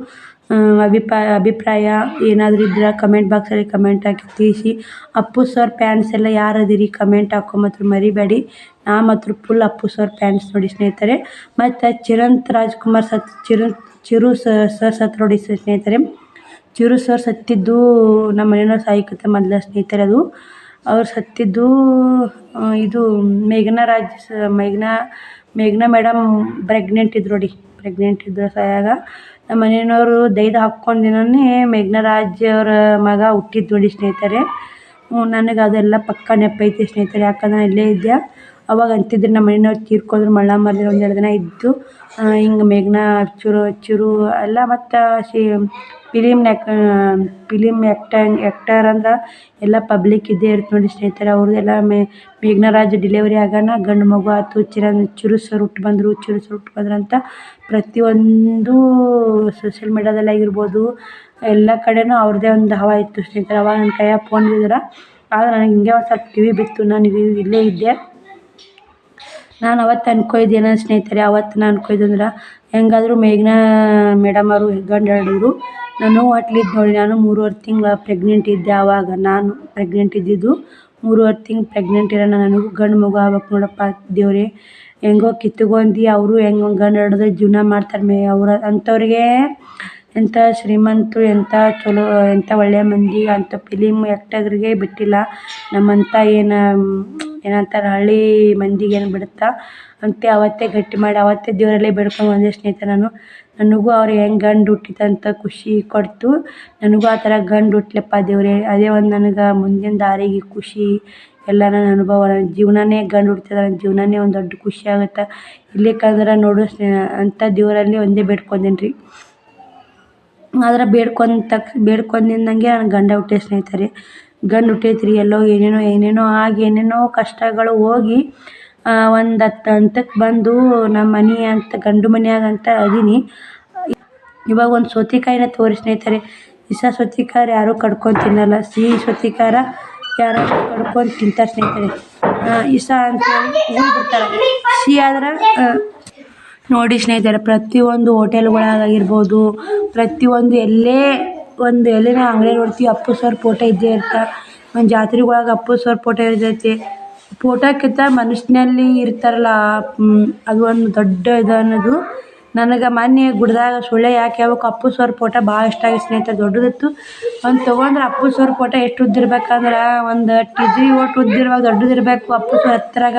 ಅಭಿಪ್ರಾಯ ಅಭಿಪ್ರಾಯ ಏನಾದರೂ ಇದ್ರೆ ಕಮೆಂಟ್ ಬಾಕ್ಸಲ್ಲಿ ಕಮೆಂಟ್ ಹಾಕಿ ತಿಳಿಸಿ. ಅಪ್ಪು ಸರ್ ಪ್ಯಾಂಟ್ಸ್ ಎಲ್ಲ ಯಾರು ಅದೀರಿ ಕಮೆಂಟ್ ಮಾತ್ರ ಮರಿಬೇಡಿ. ನಾ ಮಾತ್ರ ಫುಲ್ ಅಪ್ಪು ಸರ್ ಪ್ಯಾಂಟ್ಸ್ ನೋಡಿ ಸ್ನೇಹಿತರೆ. ಮತ್ತು ಚಿರಂತ್ ರಾಜ್ಕುಮಾರ್ ಸತ್ ಚಿರು ಚಿರು ಸರ್ ಸತ್ ನೋಡಿ ಸ್ನೇಹಿತರೆ. ಚಿರು ಸರ್ ಸತ್ತಿದ್ದು ನಮ್ಮ ಮನೆಯವ್ರು ಸಾಯಿಕತೆ ಮೊದಲ ಸ್ನೇಹಿತರೆ ಅದು. ಅವ್ರು ಸತ್ತಿದ್ದು ಇದು ಮೇಘನಾ ರಾಜ್ ಮೇಘನಾ ಮೇಘನಾ ಮೇಡಮ್ ಪ್ರೆಗ್ನೆಂಟ್ ಇದ್ರು ನೋಡಿ. ಪ್ರೆಗ್ನೆಂಟ್ ಇದ್ರು ಸಾಯಾಗ. ನಮ್ಮ ಮನೆಯವರು ದೈದ ಹಾಕ್ಕೊಂಡ್ ದಿನವೇ ಮೇಘನಾ ರಾಜ್ ಅವರ ಮಗ ಹುಟ್ಟಿದ್ದು ನೋಡಿ ಸ್ನೇಹಿತರೆ. ನನಗೆ ಅದೆಲ್ಲ ಪಕ್ಕ ನೆನಪೈತಿ ಸ್ನೇಹಿತರೆ, ಯಾಕಂದ್ರೆ ನಾನು ಇಲ್ಲೇ ಇದ್ದೆ ಅವಾಗ ಅಂತಿದ್ರು ನಮ್ಮ ಮನೆಯವ್ರು ತೀರ್ಕೊಂಡ್ರು ಒಂದು ಎರಡು ದಿನ ಇದ್ದು ಹಿಂಗೆ ಮೇಘನಾ ಚೂರು, ಚಿರು ಎಲ್ಲ ಮತ್ತು ಶಿ ಫಿಲಿಮ್ನ್ಯಾಗ ಫಿಲಿಮ್ ಆ್ಯಕ್ಟಂಗ್ ಆ್ಯಕ್ಟರ್ ಅಂದ್ರೆ ಎಲ್ಲ ಪಬ್ಲಿಕ್ ಇದ್ದೇ ಇರುತ್ತೆ ನೋಡಿ ಸ್ನೇಹಿತರೆ ಅವ್ರದ್ದೆಲ್ಲ ಮೇಘನಾ ರಾಜ್ ಡಿಲೆವರಿ ಆಗೋಣ ಗಂಡು ಮಗು ಆಯ್ತು ಚಿರನ್, ಚಿರು ಸರ್ ಹುಟ್ಟು ಬಂದರು, ಚಿರು ಸರ್ ಹುಟ್ಟು ಬಂದ್ರು ಅಂತ ಪ್ರತಿಯೊಂದು ಸೋಷಿಯಲ್ ಮೀಡ್ಯಾದಲ್ಲಿ ಆಗಿರ್ಬೋದು ಎಲ್ಲ ಕಡೆನೂ ಅವ್ರದ್ದೇ ಒಂದು ಹವಾ ಇತ್ತು ಸ್ನೇಹಿತರೆ, ಅವಾಗ ನನ್ನ ಕೈಯಾಗ ಫೋನ್ ಇದ್ದಿದ್ರೆ ಆದ್ರೆ ನನಗೆ ಹಿಂಗೆ ಒಂದು ಸ್ವಲ್ಪ ಕಿವಿ ಬಿತ್ತು, ನಾನು ಇಲ್ಲೇ ಇದ್ದೆ. ನಾನು ಅವತ್ತು ಅನ್ಕೊಂಡಿದ್ದೆ ನನ್ನ ಸ್ನೇಹಿತರೆ, ಅವತ್ತು ನಾನು ಅನ್ಕೊಯ್ದಂದ್ರೆ ಹೆಂಗಾದರೂ ಮೇಘನಾ ಮೇಡಮ್ ಅವರು ಗಂಡು ಹೇಳಿದ್ರು. ನಾನು ಅಟ್ಲಿದ್ದು ನೋಡಿ, ನಾನು ಮೂರುವರೆ ತಿಂಗ್ಳು ಪ್ರೆಗ್ನೆಂಟ್ ಇದ್ದೆ ಆವಾಗ ನಾನು ಪ್ರೆಗ್ನೆಂಟ್ ಇದ್ದಿದ್ದು ಮೂರುವರೆ ತಿಂಗ್ಳು ಪ್ರೆಗ್ನೆಂಟ್ ಇರೋಣ, ನನಗೂ ಗಂಡು ಮಗು ಆಗ್ಬೇಕು ನೋಡಪ್ಪ ದೇವರೇ. ಹೆಂಗೋ ಕಿತ್ತುಗೊಂದು ಅವರು ಹೆಂಗೆ ಗಂಡು ಹಿಡಿದ್ರೆ ಜೀವನ ಮಾಡ್ತಾರೆ ಮೇ ಅವ್ರ ಅಂಥವ್ರಿಗೆ ಎಂಥ ಶ್ರೀಮಂತರು, ಎಂಥ ಚಲೋ, ಎಂಥ ಒಳ್ಳೆಯ ಮಂದಿ, ಅಂಥ ಫಿಲಿಮ್ ಆ್ಯಕ್ಟರ್ಗೆ ಬಿಟ್ಟಿಲ್ಲ. ನಮ್ಮಂಥ ಏನು, ಏನಂತಾರೆ ಹಳ್ಳಿ ಮಂದಿಗೆ ಏನು ಬಿಡುತ್ತಾ? ಅಂತ ಅವತ್ತೇ ಗಟ್ಟಿ ಮಾಡಿ, ಅವತ್ತೇ ದೇವರಲ್ಲಿ ಬೇಡ್ಕೊಂಡು ಬಂದೆ ಸ್ನೇಹಿತರೆ ನಾನು. ನನಗೂ ಅವ್ರು ಹೆಂಗೆ ಗಂಡು ಹುಟ್ಟಿತಂತ ಖುಷಿ ಕೊಡ್ತು. ನನಗೂ ಆ ಥರ ಗಂಡು ಹುಟ್ಲಪ್ಪ ದೇವರೇ. ಅದೇ ಒಂದು ನನಗೆ ಮುಂದಿನ ದಾರಿಗೆ ಖುಷಿ, ಎಲ್ಲ ನನ್ನ ಅನುಭವ. ನನ್ನ ಜೀವನನೇ ಗಂಡು ಹುಡ್ತದೆ ನನ್ನ ಜೀವನನೇ ಒಂದು ದೊಡ್ಡ ಖುಷಿ ಆಗುತ್ತೆ. ಇರ್ಲಿಕ್ಕಂದ್ರೆ ನೋಡು ಸ್ನೇ ಅಂಥ ದೇವರಲ್ಲಿ ಒಂದೇ ಬೇಡ್ಕೊಂಡೇನಿ ರೀ ಆದ್ರೆ ಬೇಡ್ಕೊಂಡ ಬೇಡ್ಕೊಂಡ್ ನಿಂದಂಗೆ ನನ್ ಗಂಡ ಹುಟ್ಟಿದ ಸ್ನೇಹಿತರೆ. ಗಂಡ ಹುಟ್ಟೈತ್ರಿ ಎಲ್ಲೋ ಏನೇನೋ ಏನೇನೋ ಆಗಿ, ಏನೇನೋ ಕಷ್ಟಗಳು ಹೋಗಿ ಒಂದು ಹತ್ತು ಹಂತಕ್ಕೆ ಬಂದು ನಮ್ಮ ಮನೆ ಅಂತ, ಗಂಡು ಮನೆಯಾಗಂತ ಅದೀನಿ. ಇವಾಗ ಒಂದು ಸೌತೆಕಾಯಿನ ತೋರಿ ಸ್ನೇಹಿತರೆ. ಇಸ ಸೌತೆಕಾಯಿ ಯಾರೂ ಕಡ್ಕೊಂಡು ತಿನ್ನಲ್ಲ. ಸಿಹಿ ಸೌತೆಕಾರ ಯಾರೋ ಕಡ್ಕೊಂಡು ತಿಂತಾರೆ ಸ್ನೇಹಿತರೆ. ಇಸ ಅಂತೇಳಿ ಬಿಡ್ತಾರೆ ಸಿಹಿ ಆದ್ರೆ ನೋಡಿ ಸ್ನೇಹಿತರೆ, ಪ್ರತಿಯೊಂದು ಹೋಟೆಲ್ಗಳಾಗಿರ್ಬೋದು, ಪ್ರತಿಯೊಂದು ಎಲ್ಲೇ ಒಂದು ಎಲ್ಲಿನ ಅಂಗಡಿ ನೋಡ್ತೀವಿ, ಅಪ್ಪು ಸರ್ ಫೋಟೋ ಇದ್ದೇ ಇರ್ತ, ಒಂದು ಜಾತ್ರೆಗಳಾಗ ಅಪ್ಪು ಸರ್ ಫೋಟೋ ಇರ್ತೈತಿ. ಫೋಟೋಕ್ಕಿಂತ ಮನುಷ್ಯನಲ್ಲಿ ಇರ್ತಾರಲ್ಲ ಅದು ಒಂದು ದೊಡ್ಡ ಇದು ಅನ್ನೋದು. ನನಗೆ ಮೊನ್ನೆ ಗುಡ್ದಾಗ ಸುಳ್ಳೆ ಯಾಕೆ ಹೇಳ್ಬೇಕು ಅಪ್ಪು ಸರ್ ಫೋಟೋ ಭಾಳ ಇಷ್ಟ ಆಗಿ ಸ್ನೇಹಿತರೆ, ದೊಡ್ಡದಿತ್ತು. ಒಂದು ತೊಗೊಂಡ್ರೆ ಅಪ್ಪು ಸರ್ ಫೋಟೋ ಎಷ್ಟು ಉದ್ದ ಇರ್ಬೇಕಂದ್ರೆ ಒಂದು ಟಿಜಿ ಒಟ್ಟು ಉದ್ದ ಇರ್ಬೇಕು ದೊಡ್ಡದಿರಬೇಕು, ಅಪ್ಪು ಸರ್ ಹತ್ತಿರಾಗ.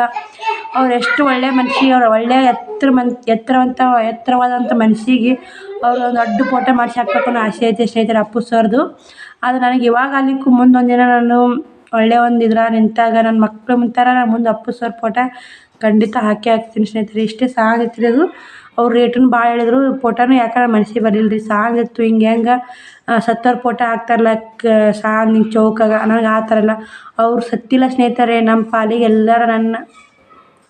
ಅವ್ರು ಎಷ್ಟು ಒಳ್ಳೆಯ ಮನುಷ್ಯ ಅವ್ರು ಒಳ್ಳೆಯ ಎತ್ತರ ಮನ್, ಎತ್ತರವಂತ ಎತ್ತರವಾದಂಥ ಮನ್ಸಿಗೆ ಅವ್ರು ಒಂದು ದೊಡ್ಡ ಫೋಟೋ ಮಾಡಿಸಿ ಹಾಕ್ಬೇಕು ಅನ್ನೋ ಆಸೆ ಐತೆ ಸ್ನೇಹಿತರೆ, ಅಪ್ಪು ಸರ್ದು. ಆದರೆ ನನಗೆ ಇವಾಗ ಅಲ್ಲಿಕ್ಕೂ ಮುಂದೆ ಒಂದು ದಿನ ನಾನು ಒಳ್ಳೆಯ ಒಂದು ಇದ್ರಾಗ ನಿಂತಾಗ ನನ್ನ ಮಕ್ಳು ಮುಂತಾರ ನಾನು ಮುಂದೆ ಅಪ್ಪು ಸರ್ ಫೋಟೋ ಖಂಡಿತ ಹಾಕಿ ಹಾಕ್ತೀನಿ ಸ್ನೇಹಿತರೆ. ಇಷ್ಟೇ ಸಾಂಗ್ ರೀ ಅದು. ಅವ್ರು ರೇಟನ್ನು ಭಾಳ ಹೇಳಿದ್ರು. ಫೋಟೋನು ಯಾಕಂದ್ರೆ ಮನ್ಸಿಗೆ ಬರಲಿಲ್ಲ ರೀ ಸಾಂಗ್ ಇತ್ತು, ಹಿಂಗೆ ಹೆಂಗೆ ಸತ್ತವ್ರ ಫೋಟೋ ಹಾಕ್ತಾರಲ್ಲ ಸಾಂಗ್ ಹಿಂಗೆ ಚೌಕಾಗ, ನನಗೆ ಆ ಥರ ಎಲ್ಲ ಅವ್ರು ಸತ್ತಿಲ್ಲ ಸ್ನೇಹಿತರೆ ನಮ್ಮ ಪಾಲಿಗೆ ಎಲ್ಲರ ನನ್ನ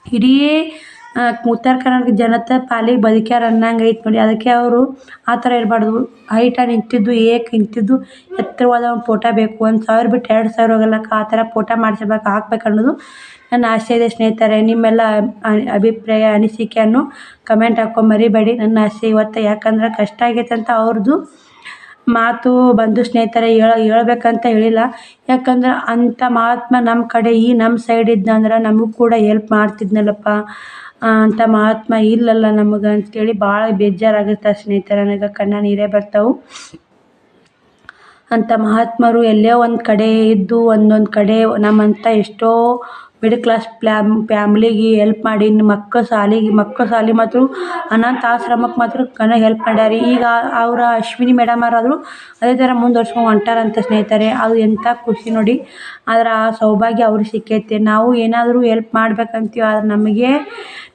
ಇಡೀ ಉತ್ತರ ಕರ್ನಾಟಕ ಜನತೆ ಪಾಲಿಗೆ ಬದುಕ್ಯಾರ ಅನ್ನಂಗೆ ಐತೆ ನೋಡಿ. ಅದಕ್ಕೆ ಅವರು ಆ ಥರ ಇರಬಾರ್ದು. ಹೈಟಾಗಿ ನಿಂತಿದ್ದು, ಏಕ್ ನಿಂತಿದ್ದು, ಎತ್ತರವಾದ ಒಂದು ಫೋಟೋ ಬೇಕು. ಒಂದು ಸಾವಿರ ಬಿಟ್ಟು ಎರಡು ಸಾವಿರ ಹೋಗಲ್ಲಕ್ಕ ಆ ಥರ ಫೋಟೋ ಮಾಡಿಸ್ಬೇಕು, ಹಾಕ್ಬೇಕು ಅನ್ನೋದು ನನ್ನ ಆಸೆ ಇದೆ ಸ್ನೇಹಿತರೆ. ನಿಮ್ಮೆಲ್ಲ ಅಭಿಪ್ರಾಯ, ಅನಿಸಿಕೆಯನ್ನು ಕಮೆಂಟ್ ಹಾಕ್ಕೊಂಡು ಮರಿಬೇಡಿ. ನನ್ನ ಆಸೆ ಇವತ್ತು ಯಾಕಂದ್ರೆ ಕಷ್ಟ ಆಗೈತೆ ಅಂತ ಅವ್ರದ್ದು. ಮಾತು ಬಂಧು ಸ್ನೇಹಿತರೆ, ಹೇಳ, ಹೇಳ್ಬೇಕಂತ ಹೇಳಿಲ್ಲ. ಯಾಕಂದ್ರೆ ಅಂಥ ಮಹಾತ್ಮ ನಮ್ಮ ಕಡೆ, ಈ ನಮ್ಮ ಸೈಡ್ ಇದ್ನಂದ್ರೆ ನಮಗೂ ಕೂಡ ಹೆಲ್ಪ್ ಮಾಡ್ತಿದ್ನಲ್ಲಪ್ಪ. ಅಂಥ ಮಹಾತ್ಮ ಇಲ್ಲಲ್ಲ ನಮಗೆ ಅಂತೇಳಿ ಭಾಳ ಬೇಜಾರಾಗುತ್ತೆ ಸ್ನೇಹಿತರೆ. ನನಗೆ ಕಣ್ಣ ನೀರೇ ಬರ್ತಾವೆ. ಅಂಥ ಮಹಾತ್ಮರು ಎಲ್ಲೇ ಒಂದು ಕಡೆ ಇದ್ದು, ಒಂದೊಂದು ಕಡೆ ನಮ್ಮಂಥ ಎಷ್ಟೋ ಮಿಡಲ್ ಕ್ಲಾಸ್ ಪ್ಲ್ಯಾಮ್ ಪ್ಯಾಮ್ಲಿಗೆ ಹೆಲ್ಪ್ ಮಾಡಿ ಮಕ್ಕಳ ಶಾಲಿಗೆ, ಮಕ್ಕಳ ಶಾಲಿ ಮಾತ್ರ ಅನಾಥ ಆಶ್ರಮಕ್ಕೆ ಮಾತ್ರ ಕನ ಹೆಲ್ಪ್ ಮಾಡ್ಯಾರ. ಈಗ ಅವರ ಅಶ್ವಿನಿ ಮೇಡಮ್ ಆದ್ರು ಅದೇ ಥರ ಮುಂದುವರ್ಸ್ಕೊಂಡು ಹೊಂಟಾರಂತ ಸ್ನೇಹಿತರೆ, ಅದು ಎಂಥ ಖುಷಿ ನೋಡಿ. ಆದ್ರೆ ಆ ಸೌಭಾಗ್ಯ ಅವ್ರಿಗೆ ಸಿಕ್ಕೈತೆ. ನಾವು ಏನಾದರೂ ಹೆಲ್ಪ್ ಮಾಡ್ಬೇಕಂತೀವಿ, ಆದ್ರೆ ನಮಗೆ,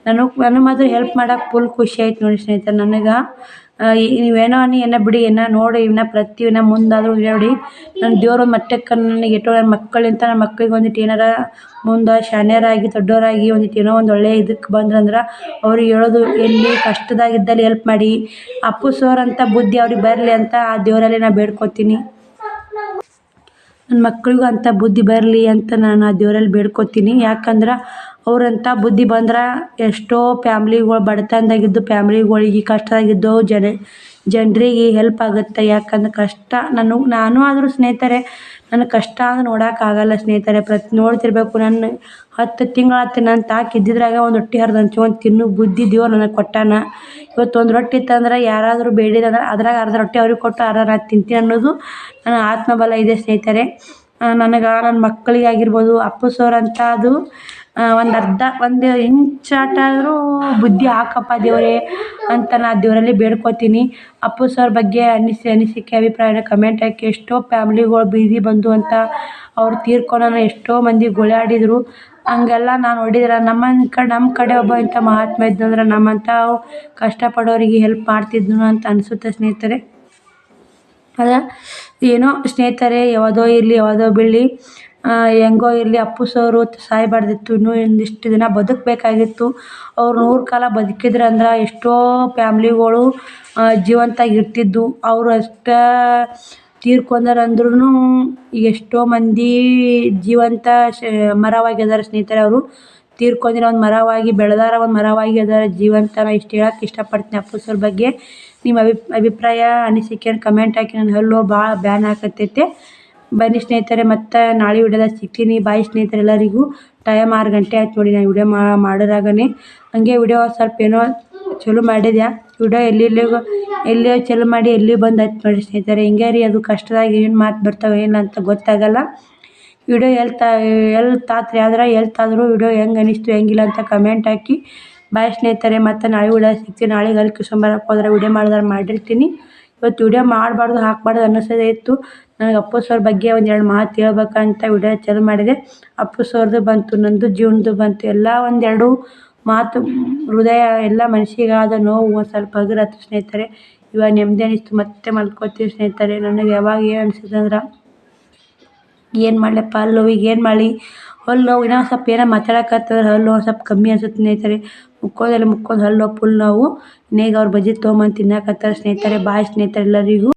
ನನಗೆ ನನಗೆ ಮಾತ್ರ ಹೆಲ್ಪ್ ಮಾಡಕ್ಕೆ ಫುಲ್ ಖುಷಿ ಆಯ್ತು ನೋಡಿ ಸ್ನೇಹಿತರೆ, ನನಗೆ. ನೀವೇನೋ ಅನ್ನಿ, ಏನೋ ಬಿಡಿ, ಏನೋ ನೋಡಿ ಇವನ್ನ ಪ್ರತಿ ಇವನ್ನ ಮುಂದಾದರೂ ನೋಡಿ. ನನ್ನ ದೇವ್ರ ಮಟ್ಟಕ್ಕೆ ನನಗೆ ಎಷ್ಟೋ ನನ್ನ ಮಕ್ಕಳಿಂದ ನನ್ನ ಮಕ್ಕಳಿಗೆ ಒಂದಿಟ್ಟು ಏನಾರ ಮುಂದೆ ಶಾಣ್ಯರಾಗಿ, ದೊಡ್ಡವರಾಗಿ ಒಂದಿಟ್ಟು ಏನೋ ಒಂದು ಒಳ್ಳೆಯ ಇದಕ್ಕೆ ಬಂದ್ರಂದ್ರೆ ಅವ್ರಿಗೆ ಹೇಳೋದು, ಎಲ್ಲಿ ಕಷ್ಟದಾಗಿದ್ದಲ್ಲಿ ಹೆಲ್ಪ್ ಮಾಡಿ. ಅಪ್ಪು ಸರ್ ಅಂತ ಬುದ್ಧಿ ಅವ್ರಿಗೆ ಬರಲಿ ಅಂತ ಆ ದೇವರಲ್ಲಿ ನಾನು ಬೇಡ್ಕೊತೀನಿ. ನನ್ನ ಮಕ್ಕಳಿಗೂ ಅಂಥ ಬುದ್ಧಿ ಬರಲಿ ಅಂತ ನಾನು ಆ ದೇವರಲ್ಲಿ ಬೇಡ್ಕೊತೀನಿ. ಯಾಕಂದ್ರೆ ಅವ್ರಂಥ ಬುದ್ಧಿ ಬಂದ್ರೆ ಎಷ್ಟೋ ಫ್ಯಾಮ್ಲಿಗಳು ಬಡತನದಾಗಿದ್ದು ಫ್ಯಾಮ್ಲಿಗಳಿಗೆ ಕಷ್ಟದಾಗಿದ್ದು ಜನ, ಜನರಿಗೆ ಹೆಲ್ಪ್ ಆಗುತ್ತೆ. ಯಾಕಂದ್ರೆ ಕಷ್ಟ, ನಾನು ನಾನು ಆದರೂ ಸ್ನೇಹಿತರೆ, ನನ್ನ ಕಷ್ಟ ಅಂದ್ರೆ ನೋಡೋಕ್ಕಾಗಲ್ಲ ಸ್ನೇಹಿತರೆ. ಪ್ರತಿ ನೋಡ್ತಿರ್ಬೇಕು, ನನ್ನ ಹತ್ತು ತಿಂಗಳಾಯ್ತು ನನ್ನ ತಾಕ ಇದ್ದಿದ್ರಾಗ ಒಂದು ರೊಟ್ಟಿ ಹರಿದು ಹಂಚ್ಕೊಂಡು ತಿನ್ನು ಬುದ್ಧಿ ದೇವ್ರು ನನಗೆ ಕೊಟ್ಟಾನ. ಇವತ್ತು ಒಂದು ರೊಟ್ಟಿ ಇತ್ತಂದ್ರೆ ಯಾರಾದರೂ ಬೇಡಿದಂದ್ರೆ ಅದ್ರಾಗ ಅರ್ಧ ರೊಟ್ಟಿ ಅವ್ರಿಗೆ ಕೊಟ್ಟು ಅರ್ಧ ನಾನು ತಿಂತೀನಿ ಅನ್ನೋದು ನನ್ನ ಆತ್ಮಬಲ ಇದೆ ಸ್ನೇಹಿತರೆ. ನನಗೆ ನನ್ನ ಮಕ್ಕಳಿಗೆ ಆಗಿರ್ಬೋದು ಅಪ್ಪು ಸರ್ ಅದು ಒಂದು ಅರ್ಧ, ಒಂದು ಇಂಚಾಟಾದರೂ ಬುದ್ಧಿ ಹಾಕಪ್ಪ ದೇವರೇ ಅಂತ ನಾ ದೇವರಲ್ಲಿ ಬೇಡ್ಕೋತೀನಿ. ಅಪ್ಪು ಸರ್ ಬಗ್ಗೆ ಅನಿಸಿ, ಅನಿಸಿಕೆ, ಅಭಿಪ್ರಾಯನ ಕಮೆಂಟ್ ಹಾಕಿ ಎಷ್ಟೋ ಫ್ಯಾಮ್ಲಿಗಳು ಬೀದಿ ಬಂದು ಅಂತ ಅವ್ರು ತೀರ್ಕೊಳೋಣ ಎಷ್ಟೋ ಮಂದಿ ಗೋಳಾಡಿದರು. ಹಂಗೆಲ್ಲ ನಾನು ನೋಡಿದ್ರೆ ನಮ್ಮ ಕಡೆ ನಮ್ಮ ಕಡೆ ಒಬ್ಬ ಇಂಥ ಮಹಾತ್ಮ ಇದ್ದಂದ್ರೆ ನಮ್ಮಂಥ ಕಷ್ಟಪಡೋರಿಗೆ ಹೆಲ್ಪ್ ಮಾಡ್ತಿದ್ನು ಅಂತ ಅನಿಸುತ್ತೆ ಸ್ನೇಹಿತರೆ. ಅದ, ಏನೋ ಸ್ನೇಹಿತರೆ, ಯಾವುದೋ ಇರಲಿ, ಯಾವುದೋ ಬೀಳಲಿ ಹೆಂಗೋ ಇರಲಿ ಅಪ್ಪು ಸರು ಸಾಯಬಾರ್ದಿತ್ತು. ಇನ್ನೂ ಒಂದಿಷ್ಟು ದಿನ ಬದುಕಬೇಕಾಗಿತ್ತು. ಅವ್ರು ನೂರು ಕಾಲ ಬದುಕಿದ್ರು ಅಂದ್ರೆ ಎಷ್ಟೋ ಫ್ಯಾಮ್ಲಿಗಳು ಜೀವಂತಾಗಿ ಇರ್ತಿದ್ವು ಅವ್ರು ಅಷ್ಟೇ ಅಂದ್ರೂ ಈಗ ಎಷ್ಟೋ ಮಂದಿ ಜೀವಂತ ಶ, ಮರವಾಗಿದ್ದಾರೆ ಸ್ನೇಹಿತರೆ ಅವರು. ತೀರ್ಕೊಂಡಿರೋ ಒಂದು ಮರವಾಗಿ, ಬೆಳೆದಾರ ಒಂದು ಮರವಾಗಿ ಅದಾರ ಜೀವಂತ. ನಾ ಇಷ್ಟು ಹೇಳಕ್ಕೆ ಇಷ್ಟಪಡ್ತೀನಿ ಅಪ್ಪು ಸರ್ ಬಗ್ಗೆ. ನಿಮ್ಮ ಅಭಿ, ಅಭಿಪ್ರಾಯ, ಅನಿಸಿಕೆ ಕಮೆಂಟ್ ಹಾಕಿ ನನ್ನ ಹಲ್ಲೋ ಭಾಳ ಬ್ಯಾನ್ ಆಗತೈತೆ ಬನ್ನಿ ಸ್ನೇಹಿತರೆ, ಮತ್ತೆ ನಾಳೆ ವಿಡಿಯೋದಾಗ ಸಿಗ್ತೀನಿ. ಬಾಯ್ ಸ್ನೇಹಿತರೆ ಎಲ್ಲರಿಗೂ. ಟೈಮ್ ಆರು ಗಂಟೆ ಆಯ್ತು ನೋಡಿ, ನಾನು ವಿಡಿಯೋ ಮಾಡೋದಾಗನೆ ಹಂಗೆ ವಿಡಿಯೋ ಸ್ವಲ್ಪ ಏನೋ ಚಲೋ ಮಾಡಿದ್ಯಾ? ವಿಡಿಯೋ ಎಲ್ಲಿ ಎಲ್ಲಿ ಚಲೋ ಮಾಡಿ ಎಲ್ಲಿ ಬಂದು ಆಯ್ತು ನೋಡಿ ಸ್ನೇಹಿತರೆ. ಹಿಂಗೆ ರೀ, ಅದು ಕಷ್ಟದಾಗ ಏನು ಮಾತು ಬರ್ತಾವೆ ಏನಂತ ಅಂತ ಗೊತ್ತಾಗಲ್ಲ. ವಿಡಿಯೋ ಎಲ್ಲಿ ತಾ ಎಲ್ಲಿ ಆದ್ರೆ ಎಲ್ಲಿ ತಾದ್ರು ವಿಡಿಯೋ ಹೆಂಗೆ ಅನಿಸ್ತು, ಹೆಂಗಿಲ್ಲ ಅಂತ ಕಮೆಂಟ್ ಹಾಕಿ. ಬಾಯ್ ಸ್ನೇಹಿತರೆ, ಮತ್ತು ನಾಳೆ ವಿಡಿಯೋ ಸಿಗ್ತೀನಿ. ನಾಳೆ ಹೋದ್ರೆ ವಿಡಿಯೋ ಮಾಡಿದ್ರೆ ಮಾಡಿರ್ತೀನಿ. ಇವತ್ತು ವಿಡಿಯೋ ಮಾಡಬಾರ್ದು, ಹಾಕಬಾರ್ದು ಅನ್ನಿಸೋದೇ ಇತ್ತು. ನನಗೆ ಅಪ್ಪು ಸರ್ ಬಗ್ಗೆ ಒಂದೆರಡು ಮಾತು ಹೇಳ್ಬೇಕಂತ ವಿಡಿಯೋ ಚಾಲು ಮಾಡಿದೆ. ಅಪ್ಪು ಸರ್ದು ಬಂತು, ನಂದು ಜೀವನದ್ದು ಬಂತು, ಎಲ್ಲ ಒಂದೆರಡು ಮಾತು ಹೃದಯ, ಎಲ್ಲ ಮನಸ್ಸಿಗಾದ ನೋವು ಒಂದು ಸ್ವಲ್ಪ ಹಗುರತ್ತು ಸ್ನೇಹಿತರೆ. ಇವಾಗ ನೆಮ್ಮದಿ ಅನಿಸ್ತು, ಮತ್ತೆ ಮಲ್ಕೋತೀವಿ ಸ್ನೇಹಿತರೆ. ನನಗೆ ಯಾವಾಗ ಏನು ಅನಿಸಿದಂದ್ರೆ ಏನು ಮಾಡಲಪ್ಪ ಅಲ್ಲೋವಿಗೆ ಏನು ಮಾಡಲಿ? ಹಲ್ಲು ನೋವು ಇನ್ನೊಂದು ಸ್ವಲ್ಪ ಏನೋ ಮಾತಾಡಕತ್ತಂದ್ರೆ ಹಲ್ಲು ಸ್ವಲ್ಪ ಕಮ್ಮಿ ಅನ್ಸುತ್ತೆ ಸ್ನೇಹಿತರೆ. ಮುಕ್ಕೋದಲ್ಲಿ ಮುಕ್ಕೋದು ಹಲ್ಲು ಫುಲ್ ನಾವು. ಇನ್ನೀಗ ಅವ್ರು ಬಜ್ಜಿ ತೊಗೊಂಬಂದು ತಿನ್ನಕತ್ತಾರೆ ಸ್ನೇಹಿತರೆ ಬಾಯ್ ಸ್ನೇಹಿತರೆ ಎಲ್ಲರಿಗೂ.